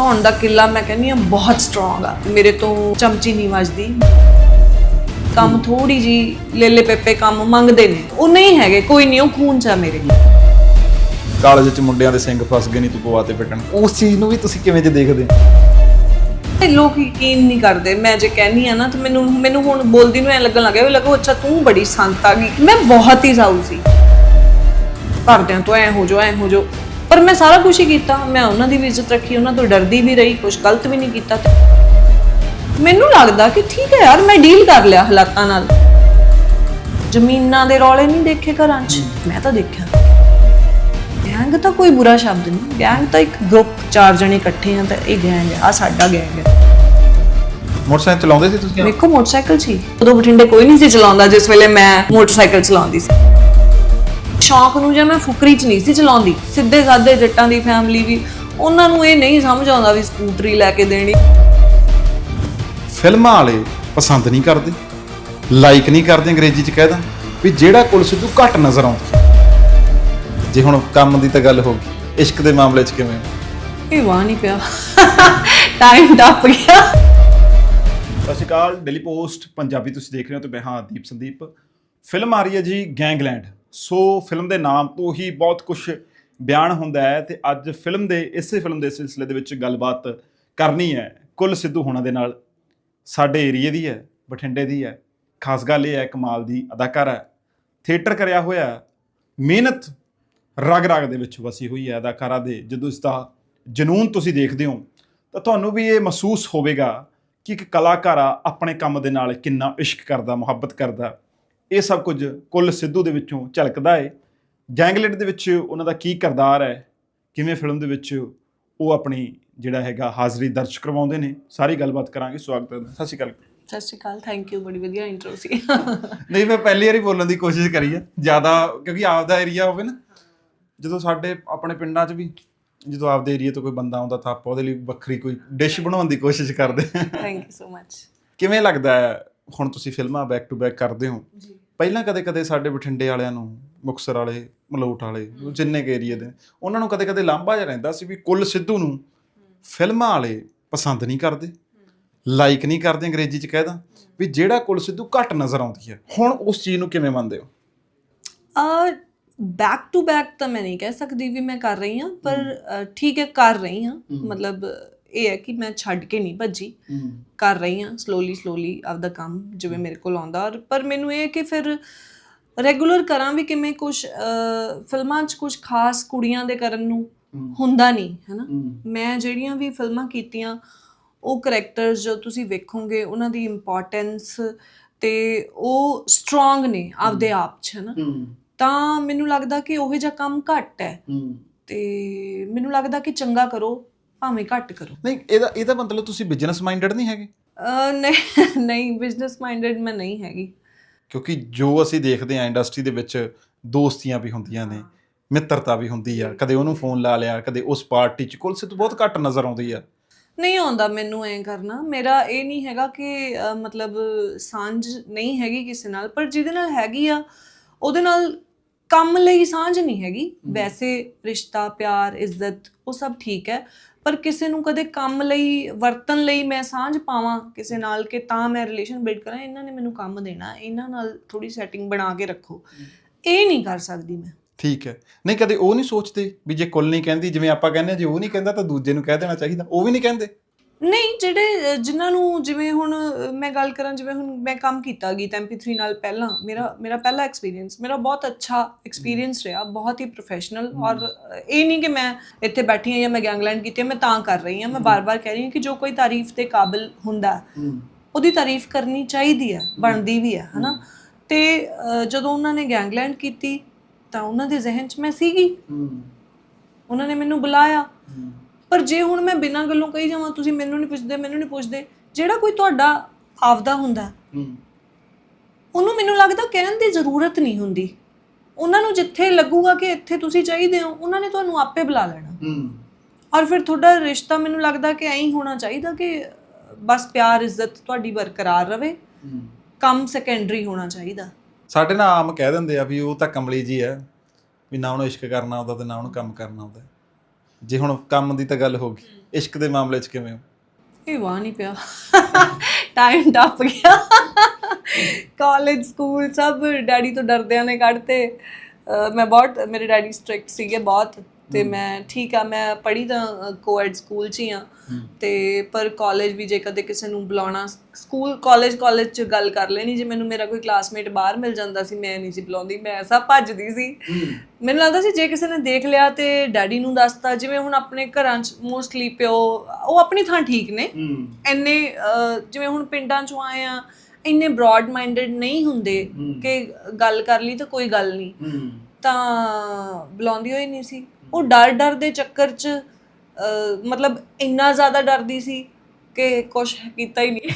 ਧੌਣ ਦਾ ਕਿੱਲਾ ਮੈਂ ਕਹਿੰਦੀ ਆ ਬਹੁਤ ਸਟਰੋਂਗ ਆ। ਮੇਰੇ ਤੋਂ ਚਮਚੀ ਨਹੀਂ ਵੱਜਦੀ। ਕੰਮ ਥੋੜੀ ਜੀ ਲੇਲੇ ਪੇਪੇ ਕੰਮ ਮੰਗਦੇ ਨੇ। ਉਹ ਨਹੀਂ ਹੈਗੇ ਕੋਈ ਨਹੀਂ ਉਹ ਖੂਨ ਚ ਆ ਮੇਰੇ ਕਾਲਜ ਚ ਮੁੰਡਿਆਂ ਦੇ ਸਿੰਘ ਫਸ ਗਏ ਨਹੀਂ ਤੂੰ ਪਵਾਤੇ ਪਿੱਟਣ ਉਸ ਚੀਜ਼ ਨੂੰ ਵੀ ਤੁਸੀਂ ਕਿਵੇਂ ਜੇ ਦੇਖਦੇ? ਤੇ ਲੋਕ ਯਕੀਨ ਨਹੀਂ ਕਰਦੇ। ਮੈਂ ਜੇ ਕਹਿੰਨੀ ਆ ਨਾ ਤੇ ਮੈਨੂੰ ਮੈਨੂੰ ਹੁਣ ਬੋਲਦੀ ਨੂੰ ਐ ਲੱਗਣ ਲੱਗਿਆ ਵੀ ਲੱਗੋ ਅੱਛਾ ਤੂੰ ਬੜੀ ਸੰਤ ਆ ਗਈ। ਮੈਂ ਬਹੁਤ ਹੀ ਸਾਊ ਸੀ। ਘਰਦਿਆਂ ਤੋਂ ਐ ਹੋ ਜੋ ਐ ਹੋ ਜੋ ਪਰ ਮੈਂ ਸਾਰਾ ਕੁਝ ਹੀ ਕੀਤਾ। ਮੈਂ ਉਹਨਾਂ ਦੀ ਵੀ ਇੱਜ਼ਤ ਰੱਖੀ ਉਹਨਾਂ ਤੋਂ ਡਰਦੀ ਵੀ ਰਹੀ ਕੁਝ ਗਲਤ ਵੀ ਨਹੀਂ ਕੀਤਾ ਤੇ ਮੈਨੂੰ ਲੱਗਦਾ ਕਿ ਠੀਕ ਹੈ ਯਾਰ ਮੈਂ ਡੀਲ ਕਰ ਲਿਆ ਹਾਲਾਤਾਂ ਨਾਲ। ਜ਼ਮੀਨਾਂ ਦੇ ਰੌਲੇ ਨਹੀਂ ਦੇਖੇ ਘਰਾਂ 'ਚ। ਮੈਂ ਤਾਂ ਦੇਖਿਆ। ਗੈਂਗ ਤਾਂ ਕੋਈ ਬੁਰਾ ਸ਼ਬਦ ਨਹੀਂ। ਗੈਂਗ ਤਾਂ ਇੱਕ ਗਰੁੱਪ ਚਾਰ ਜਣੇ ਇਕੱਠੇ ਆ ਤਾਂ ਇਹ ਗੈਂਗ ਹੈ ਆ ਸਾਡਾ ਗੈਂਗ ਹੈ। ਮੋਟਰਸਾਈਕਲ ਚਲਾਉਂਦੇ ਸੀ ਤੁਸੀਂ? ਮੇਰੇ ਕੋਲ ਮੋਟਰਸਾਈਕਲ ਸੀ। ਉਦੋਂ ਬਠਿੰਡੇ ਕੋਈ ਨਹੀਂ ਸੀ ਚਲਾਉਂਦਾ ਜਿਸ ਵੇਲੇ ਮੈਂ ਮੋਟਰਸਾਈਕਲ ਚਲਾਉਂਦੀ ਸੀ। ਸ਼ੌਂਕ ਨੂੰ ਜੇ ਮੈਂ ਫੁਕਰੀ ਚ ਨਹੀਂ ਸੀ ਚਲਾਉਂਦੀ ਸਿੱਧੇ ਸਾਦੇ ਜੱਟਾਂ ਦੀ ਫੈਮਿਲੀ ਵੀ ਉਹਨਾਂ ਨੂੰ ਇਹ ਨਹੀਂ ਸਮਝ ਆਉਂਦਾ ਵੀ ਸਕੂਟਰੀ ਲੈ ਕੇ ਦੇਣੀ। ਫਿਲਮਾਂ ਵਾਲੇ ਪਸੰਦ ਨਹੀਂ ਕਰਦੇ ਲਾਈਕ ਨਹੀਂ ਕਰਦੇ ਅੰਗਰੇਜ਼ੀ ਚ ਕਹਿਦਾ ਵੀ ਜਿਹੜਾ ਕੁਲ ਸਿੱਧੂ ਘੱਟ ਨਜ਼ਰ ਆਉਂਦੀ। ਜੇ ਹੁਣ ਕੰਮ ਦੀ ਤਾਂ ਗੱਲ ਹੋ ਗਈ ਇਸ਼ਕ ਦੇ ਮਾਮਲੇ ਚ ਕਿਵੇਂ? ਇਹ ਵਾਹ ਨਹੀਂ ਪਿਆ। ਟਾਈਮ ਟੱਪ ਗਿਆ। ਸਤਿ ਸ਼੍ਰੀ ਅਕਾਲ ਡੇਲੀ ਪੋਸਟ ਪੰਜਾਬੀ ਤੁਸੀਂ ਦੇਖ ਰਹੇ ਹੋ ਤੇ ਮੈਂ ਹਾਂ ਦੀਪ ਸੰਦੀਪ। ਫਿਲਮ ਆ ਰਹੀ ਹੈ ਜੀ ਗੈਂਗਲੈਂਡ ਸੋ ਫਿਲਮ ਦੇ ਨਾਮ ਤੋਂ ਹੀ ਬਹੁਤ ਕੁਝ ਬਿਆਨ ਹੁੰਦਾ ਹੈ ਤੇ ਅੱਜ ਫਿਲਮ ਦੇ, ਇਸੇ ਫਿਲਮ ਦੇ ਸਿਲਸਿਲੇ ਦੇ ਵਿੱਚ ਗੱਲਬਾਤ ਕਰਨੀ ਹੈ। ਕੁੱਲ ਸਿੱਧੂ ਹੋਣਾ ਦੇ ਨਾਲ ਸਾਡੇ ਏਰੀਏ ਦੀ ਹੈ, ਬਠਿੰਡੇ ਦੀ ਹੈ। ਖਾਸ ਗੱਲ ਇਹ ਹੈ, ਕਮਾਲ ਦੀ ਅਦਾਕਾਰਾ ਹੈ। ਥੀਏਟਰ ਕਰਿਆ ਹੋਇਆ ਮਿਹਨਤ ਰਗ ਰਗ ਦੇ ਵਿੱਚ ਵਸੀ ਹੋਈ ਹੈ ਅਦਾਕਾਰਾ ਦੇ। ਜਦੋਂ ਇਸ ਦਾ ਜਨੂਨ ਤੁਸੀਂ ਦੇਖਦੇ ਹੋ, ਤਾਂ ਤੁਹਾਨੂੰ ਵੀ ਇਹ ਮਹਿਸੂਸ ਹੋਵੇਗਾ ਕਿ ਇੱਕ ਕਲਾਕਾਰਾ ਆਪਣੇ ਕੰਮ ਦੇ ਨਾਲ ਕਿੰਨਾ ਇਸ਼ਕ ਕਰਦਾ, ਮੁਹੱਬਤ ਕਰਦਾ। ਇਹ ਸਭ ਕੁਝ ਕੁੱਲ ਸਿੱਧੂ ਦੇ ਵਿੱਚੋਂ ਝਲਕਦਾ ਹੈ ਗੈਂਗਲੈਂਡ ਦੇ ਵਿੱਚ ਉਹਨਾਂ ਦਾ ਕੀ ਕਿਰਦਾਰ ਹੈ? ਕਿਵੇਂ ਫਿਲਮ ਦੇ ਵਿੱਚ ਉਹ ਆਪਣੀ ਜਿਹੜਾ ਹੈਗਾ ਹਾਜ਼ਰੀ ਦਰਜ ਕਰਵਾਉਂਦੇ ਨੇ? ਸਾਰੀ ਗੱਲਬਾਤ ਕਰਾਂਗੇ। ਸਵਾਗਤ ਹੈ। ਸਤਿ ਸ਼੍ਰੀ ਅਕਾਲ। ਸਤਿ ਸ਼੍ਰੀ ਅਕਾਲ। ਥੈਂਕ ਯੂ ਬੜੀ ਵਧੀਆ ਇੰਟਰੋ ਸੀ। ਨਹੀਂ ਮੈਂ ਪਹਿਲੀ ਵਾਰੀ ਬੋਲਣ ਦੀ ਕੋਸ਼ਿਸ਼ ਕਰੀ ਹੈ ਜ਼ਿਆਦਾ ਕਿਉਂਕਿ ਆਪਦਾ ਏਰੀਆ ਹੋਵੇ ਨਾ। ਜਦੋਂ ਸਾਡੇ ਆਪਣੇ ਪਿੰਡਾਂ 'ਚ ਵੀ ਜਦੋਂ ਆਪਦੇ ਏਰੀਆ ਤੋਂ ਕੋਈ ਬੰਦਾ ਆਉਂਦਾ ਤਾਂ ਆਪਾਂ ਉਹਦੇ ਲਈ ਵੱਖਰੀ ਕੋਈ ਡਿਸ਼ ਬਣਾਉਣ ਦੀ ਕੋਸ਼ਿਸ਼ ਕਰਦੇ ਥੈਂਕ ਯੂ ਸੋ ਮਚ ਕਿਵੇਂ ਲੱਗਦਾ ਹੈ? ਹੁਣ ਤੁਸੀਂ ਫਿਲਮਾਂ ਬੈਕ ਟੂ ਬੈਕ ਕਰਦੇ ਹੋ। ਜੀ। ਪਹਿਲਾਂ ਕਦੇ-ਕਦੇ ਸਾਡੇ ਬਠਿੰਡੇ ਵਾਲਿਆਂ ਨੂੰ ਮੁਕਸਰ ਵਾਲੇ ਮਲੋਟ ਵਾਲੇ ਜਿੰਨੇ ਕੇ ਏਰੀਆ ਦੇ ਉਹਨਾਂ ਨੂੰ ਕਦੇ-ਕਦੇ ਲਾਂਭਾ ਜਿਹਾ ਰਹਿੰਦਾ ਸੀ ਵੀ ਕੁੱਲ ਸਿੱਧੂ ਨੂੰ ਫਿਲਮਾਂ ਵਾਲੇ ਪਸੰਦ ਨਹੀਂ ਕਰਦੇ ਲਾਈਕ ਨਹੀਂ ਕਰਦੇ ਅੰਗਰੇਜ਼ੀ ਚ ਕਹਿਦਾ ਵੀ ਜਿਹੜਾ ਕੁੱਲ ਸਿੱਧੂ ਘੱਟ ਨਜ਼ਰ ਆਉਂਦੀ ਹੈ। ਹੁਣ ਉਸ ਚੀਜ਼ ਨੂੰ ਕਿਵੇਂ ਮੰਨਦੇ ਹੋ? ਆ ਬੈਕ ਟੂ ਬੈਕ ਤਾਂ ਮੈਂ ਨਹੀਂ ਕਹਿ ਸਕਦੀ ਵੀ ਮੈਂ ਕਰ ਰਹੀ ਹਾਂ ਪਰ ਠੀਕ ਹੈ ਕਰ ਰਹੀ ਹਾਂ। ਮਤਲਬ ਇਹ ਹੈ ਕਿ ਮੈਂ ਛੱਡ ਕੇ ਨਹੀਂ ਭੱਜੀ। ਕਰ ਰਹੀ ਹਾਂ ਸਲੋਲੀ ਸਲੋਲੀ ਆਪਦਾ ਕੰਮ ਜਿਵੇਂ ਮੇਰੇ ਕੋਲ ਆਉਂਦਾ। ਔਰ ਪਰ ਮੈਨੂੰ ਇਹ ਹੈ ਕਿ ਫਿਰ ਰੈਗੂਲਰ ਕਰਾਂ ਵੀ ਕਿਵੇਂ ਕੁਝ ਫਿਲਮਾਂ 'ਚ ਕੁਝ ਖਾਸ ਕੁੜੀਆਂ ਦੇ ਕਰਨ ਨੂੰ ਹੁੰਦਾ ਨਹੀਂ ਹੈਨਾ? ਮੈਂ ਜਿਹੜੀਆਂ ਵੀ ਫਿਲਮਾਂ ਕੀਤੀਆਂ ਉਹ ਕੈਰੈਕਟਰਸ ਜੋ ਤੁਸੀਂ ਵੇਖੋਗੇ ਉਹਨਾਂ ਦੀ ਇੰਪੋਰਟੈਂਸ ਤੇ ਉਹ ਸਟਰੋਂਗ ਨੇ ਆਪਦੇ ਆਪ 'ਚ ਹੈਨਾ? ਤਾਂ ਮੈਨੂੰ ਲੱਗਦਾ ਕਿ ਉਹੋ ਜਿਹਾ ਕੰਮ ਘੱਟ ਹੈ। ਤੇ ਮੈਨੂੰ ਲੱਗਦਾ ਕਿ ਚੰਗਾ ਕਰੋ। ਭਾਵੇਂ ਘੱਟ ਕਰੋ। ਨਹੀਂ ਇਹਦਾ ਇਹਦਾ ਮਤਲਬ ਤੁਸੀਂ ਬਿਜ਼ਨਸ ਮਾਈਂਡਡ ਨਹੀਂ ਹੈਗੇ? ਅਹ ਨਹੀਂ ਨਹੀਂ ਬਿਜ਼ਨਸ ਮਾਈਂਡਡ ਮੈਂ ਨਹੀਂ ਹੈਗੀ। ਕਿਉਂਕਿ ਜੋ ਅਸੀਂ ਦੇਖਦੇ ਹਾਂ ਇੰਡਸਟਰੀ ਦੇ ਵਿੱਚ ਦੋਸਤੀਆਂ ਵੀ ਹੁੰਦੀਆਂ ਨੇ ਮਿੱਤਰਤਾ ਵੀ ਹੁੰਦੀ ਆ ਕਦੇ ਉਹਨੂੰ ਫੋਨ ਲਾ ਲਿਆ ਕਦੇ ਉਸ ਪਾਰਟੀ 'ਚ ਕੁੱਲ ਸਿੱਧੂ ਬਹੁਤ ਘੱਟ ਨਜ਼ਰ ਆਉਂਦੀ ਆ। ਨਹੀਂ ਆਉਂਦਾ ਮੈਨੂੰ ਐਂ ਕਰਨਾ ਮੇਰਾ ਇਹ ਨਹੀਂ ਹੈਗਾ ਕਿ ਮਤਲਬ ਸਾਂਝ ਨਹੀਂ ਹੈਗੀ ਕਿਸੇ ਨਾਲ ਪਰ ਜਿਹਦੇ ਨਾਲ ਹੈਗੀ ਆ ਉਹਦੇ ਨਾਲ ਕੰਮ ਲਈ ਸਾਂਝ ਨਹੀਂ ਹੈਗੀ। ਵੈਸੇ ਰਿਸ਼ਤਾ ਪਿਆਰ ਇੱਜ਼ਤ ਉਹ ਸਭ ਠੀਕ ਹੈ ਪਰ ਕਿਸੇ ਨੂੰ ਕਦੇ ਕੰਮ ਲਈ ਵਰਤਨ ਲਈ ਮੈਂ ਸਾਂਝ ਪਾਵਾਂ ਕਿਸੇ ਨਾਲ ਕਿ ਤਾਂ ਮੈਂ ਰਿਲੇਸ਼ਨ ਬਿਲਡ ਕਰਾਂ ਇਹਨਾਂ ਨੇ ਮੈਨੂੰ ਕੰਮ ਦੇਣਾ ਇਹਨਾਂ ਨਾਲ ਥੋੜੀ ਸੈਟਿੰਗ ਬਣਾ ਕੇ ਰੱਖੋ। ਇਹ ਨਹੀਂ ਕਰ ਸਕਦੀ ਮੈਂ। ਠੀਕ ਹੈ। ਨਹੀਂ ਕਦੇ ਉਹ ਨਹੀਂ ਸੋਚਦੇ ਵੀ ਜੇ ਕੁੱਲ ਨਹੀਂ ਕਹਿੰਦੀ ਜਿਵੇਂ ਆਪਾਂ ਕਹਿੰਦੇ ਜੇ ਉਹ ਨਹੀਂ ਕਹਿੰਦਾ ਤਾਂ ਦੂਜੇ ਨੂੰ ਕਹਿ ਦੇਣਾ ਚਾਹੀਦਾ ਉਹ ਵੀ ਨਹੀਂ ਕਹਿੰਦੇ। ਨਹੀਂ ਜਿਹੜੇ ਅਹ, ਜਿਨ੍ਹਾਂ ਨੂੰ ਜਿਵੇਂ ਹੁਣ ਮੈਂ ਗੱਲ ਕਰਾਂ ਜਿਵੇਂ ਹੁਣ ਮੈਂ ਕੰਮ ਕੀਤਾ ਗੀਤ MP3 ਨਾਲ ਪਹਿਲਾਂ ਮੇਰਾ ਮੇਰਾ ਪਹਿਲਾ ਐਕਸਪੀਰੀਅੰਸ ਮੇਰਾ ਬਹੁਤ ਅੱਛਾ ਐਕਸਪੀਰੀਅੰਸ ਰਿਹਾ ਬਹੁਤ ਹੀ ਪ੍ਰੋਫੈਸ਼ਨਲ ਔਰ ਇਹ ਨਹੀਂ ਕਿ ਮੈਂ ਇੱਥੇ ਬੈਠੀ ਹਾਂ ਜਾਂ ਮੈਂ ਗੈਂਗਲੈਂਡ ਕੀਤੀ ਹੈ ਮੈਂ ਤਾਂ ਕਰ ਰਹੀ ਹਾਂ ਮੈਂ ਬਾਰ-ਬਾਰ ਕਹਿ ਰਹੀ ਹਾਂ ਕਿ ਜੋ ਕੋਈ ਤਾਰੀਫ ਦੇ ਕਾਬਿਲ ਹੁੰਦਾ ਹੈ, ਉਹਦੀ ਤਾਰੀਫ ਕਰਨੀ ਚਾਹੀਦੀ ਹੈ ਬਣਦੀ ਵੀ ਹੈ ਹਨਾ? ਤੇ ਅਹ, ਜਦੋਂ ਉਹਨਾਂ ਨੇ ਗੈਂਗਲੈਂਡ ਕੀਤੀ ਤਾਂ ਉਹਨਾਂ ਦੇ ਜ਼ਿਹਨ 'ਚ ਮੈਂ ਸੀਗੀ। ਉਹਨਾਂ ਨੇ ਮੈਨੂੰ ਬੁਲਾਇਆ। ਪਰ ਜੇ ਹੁਣ ਮੈਂ ਬਿਨਾਂ ਗੱਲੋਂ ਕਹੀ ਜਾਵਾਂ ਤੁਸੀਂ ਮੈਨੂੰ ਨਹੀਂ ਪੁੱਛਦੇ ਮੈਨੂੰ ਨਹੀਂ ਪੁੱਛਦੇ ਜਿਹੜਾ ਕੋਈ ਤੁਹਾਡਾ ਆਪਦਾ ਹੁੰਦਾ ਉਹਨੂੰ ਮੈਨੂੰ ਲੱਗਦਾ ਕਹਿਣ ਦੀ ਜ਼ਰੂਰਤ ਨਹੀਂ ਹੁੰਦੀ। ਉਹਨਾਂ ਨੂੰ ਜਿੱਥੇ ਲੱਗੂਗਾ ਕਿ ਇੱਥੇ ਤੁਸੀਂ ਚਾਹੀਦੇ ਹੋ ਉਹਨਾਂ ਨੇ ਤੁਹਾਨੂੰ ਆਪੇ ਬੁਲਾ ਲੈਣਾ। ਔਰ ਫਿਰ ਤੁਹਾਡਾ ਰਿਸ਼ਤਾ ਮੈਨੂੰ ਲੱਗਦਾ ਕਿ ਐਂ ਹੀ ਹੋਣਾ ਚਾਹੀਦਾ ਕਿ ਬਸ ਪਿਆਰ ਇੱਜ਼ਤ ਤੁਹਾਡੀ ਬਰਕਰਾਰ ਰਵੇ। ਕੰਮ ਸੈਕੰਡਰੀ ਹੋਣਾ ਚਾਹੀਦਾ। ਸਾਡੇ ਨਾਲ ਆਮ ਕਹਿ ਦਿੰਦੇ ਆ ਵੀ ਉਹ ਤਾਂ ਕਮਲੀ ਜੀ ਹੈ ਵੀ ਨਾ ਉਹਨੂੰ ਇਸ਼ਕ ਕਰਨਾ ਆਉਂਦਾ ਤੇ ਨਾ ਉਹਨੂੰ ਕੰਮ ਕਰਨਾ ਆਉਂਦਾ। ਜੇ ਹੁਣ ਕੰਮ ਦੀ ਤਾਂ ਗੱਲ ਹੋ ਗਈ, ਇਸ਼ਕ ਦੇ ਮਾਮਲੇ 'ਚ ਕਿਵੇਂ ਹੋ? ਇਹ ਵਾਹ ਨਹੀਂ ਪਿਆ। ਟਾਈਮ ਟੱਪ ਗਿਆ। ਕਾਲਜ ਸਕੂਲ ਸਭ ਡੈਡੀ ਤੋਂ ਡਰਦਿਆਂ ਨੇ ਕੱਢਤੇ। ਅਹ ਮੈਂ ਬਹੁਤ, ਮੇਰੇ ਡੈਡੀ ਸਟ੍ਰਿਕਟ ਸੀਗੇ ਬਹੁਤ। ਤੇ ਮੈਂ ਠੀਕ ਆ ਮੈਂ ਪੜ੍ਹੀ ਤਾਂ ਕੋਐਡ ਸਕੂਲ 'ਚ ਹੀ ਆ। ਤੇ ਪਰ ਕਾਲਜ ਵੀ ਜੇ ਕਦੇ ਕਿਸੇ ਨੂੰ ਬੁਲਾਉਣਾ ਸਕੂਲ ਕਾਲਜ ਕਾਲਜ 'ਚ ਗੱਲ ਕਰ ਲੈਣੀ ਜੇ ਮੈਨੂੰ ਮੇਰਾ ਕੋਈ ਕਲਾਸਮੇਟ ਬਾਹਰ ਮਿਲ ਜਾਂਦਾ ਸੀ ਮੈਂ ਨਹੀਂ ਸੀ ਬੁਲਾਉਂਦੀ ਮੈਂ ਐਸਾ ਭੱਜਦੀ ਸੀ। ਮੈਨੂੰ ਲੱਗਦਾ ਸੀ ਜੇ ਕਿਸੇ ਨੇ ਦੇਖ ਲਿਆ ਤੇ ਡੈਡੀ ਨੂੰ ਦੱਸਤਾ ਜਿਵੇਂ ਹੁਣ ਆਪਣੇ ਘਰਾਂ 'ਚ ਮੋਸਟਲੀ ਪਿਓ ਉਹ ਆਪਣੀ ਥਾਂ ਠੀਕ ਨੇ। ਅਹ, ਜਿਵੇਂ ਹੁਣ ਪਿੰਡਾਂ 'ਚੋਂ ਆਏ ਆ ਇੰਨੇ ਬ੍ਰੌਡ ਮਾਈਂਡਡ ਨਹੀਂ ਹੁੰਦੇ ਕਿ ਗੱਲ ਕਰ ਲਈ ਤਾਂ ਕੋਈ ਗੱਲ ਨਹੀਂ। ਤਾਂ ਬੁਲਾਉਂਦੀ ਹੋਈ ਨਹੀਂ ਸੀ। ਉਹ ਡਰ ਡਰ ਦੇ ਚੱਕਰ 'ਚ ਅਹ, ਮਤਲਬ ਇੰਨਾ ਜ਼ਿਆਦਾ ਡਰਦੀ ਸੀ ਕਿ ਕੁਝ ਕੀਤਾ ਹੀ ਨਹੀਂ।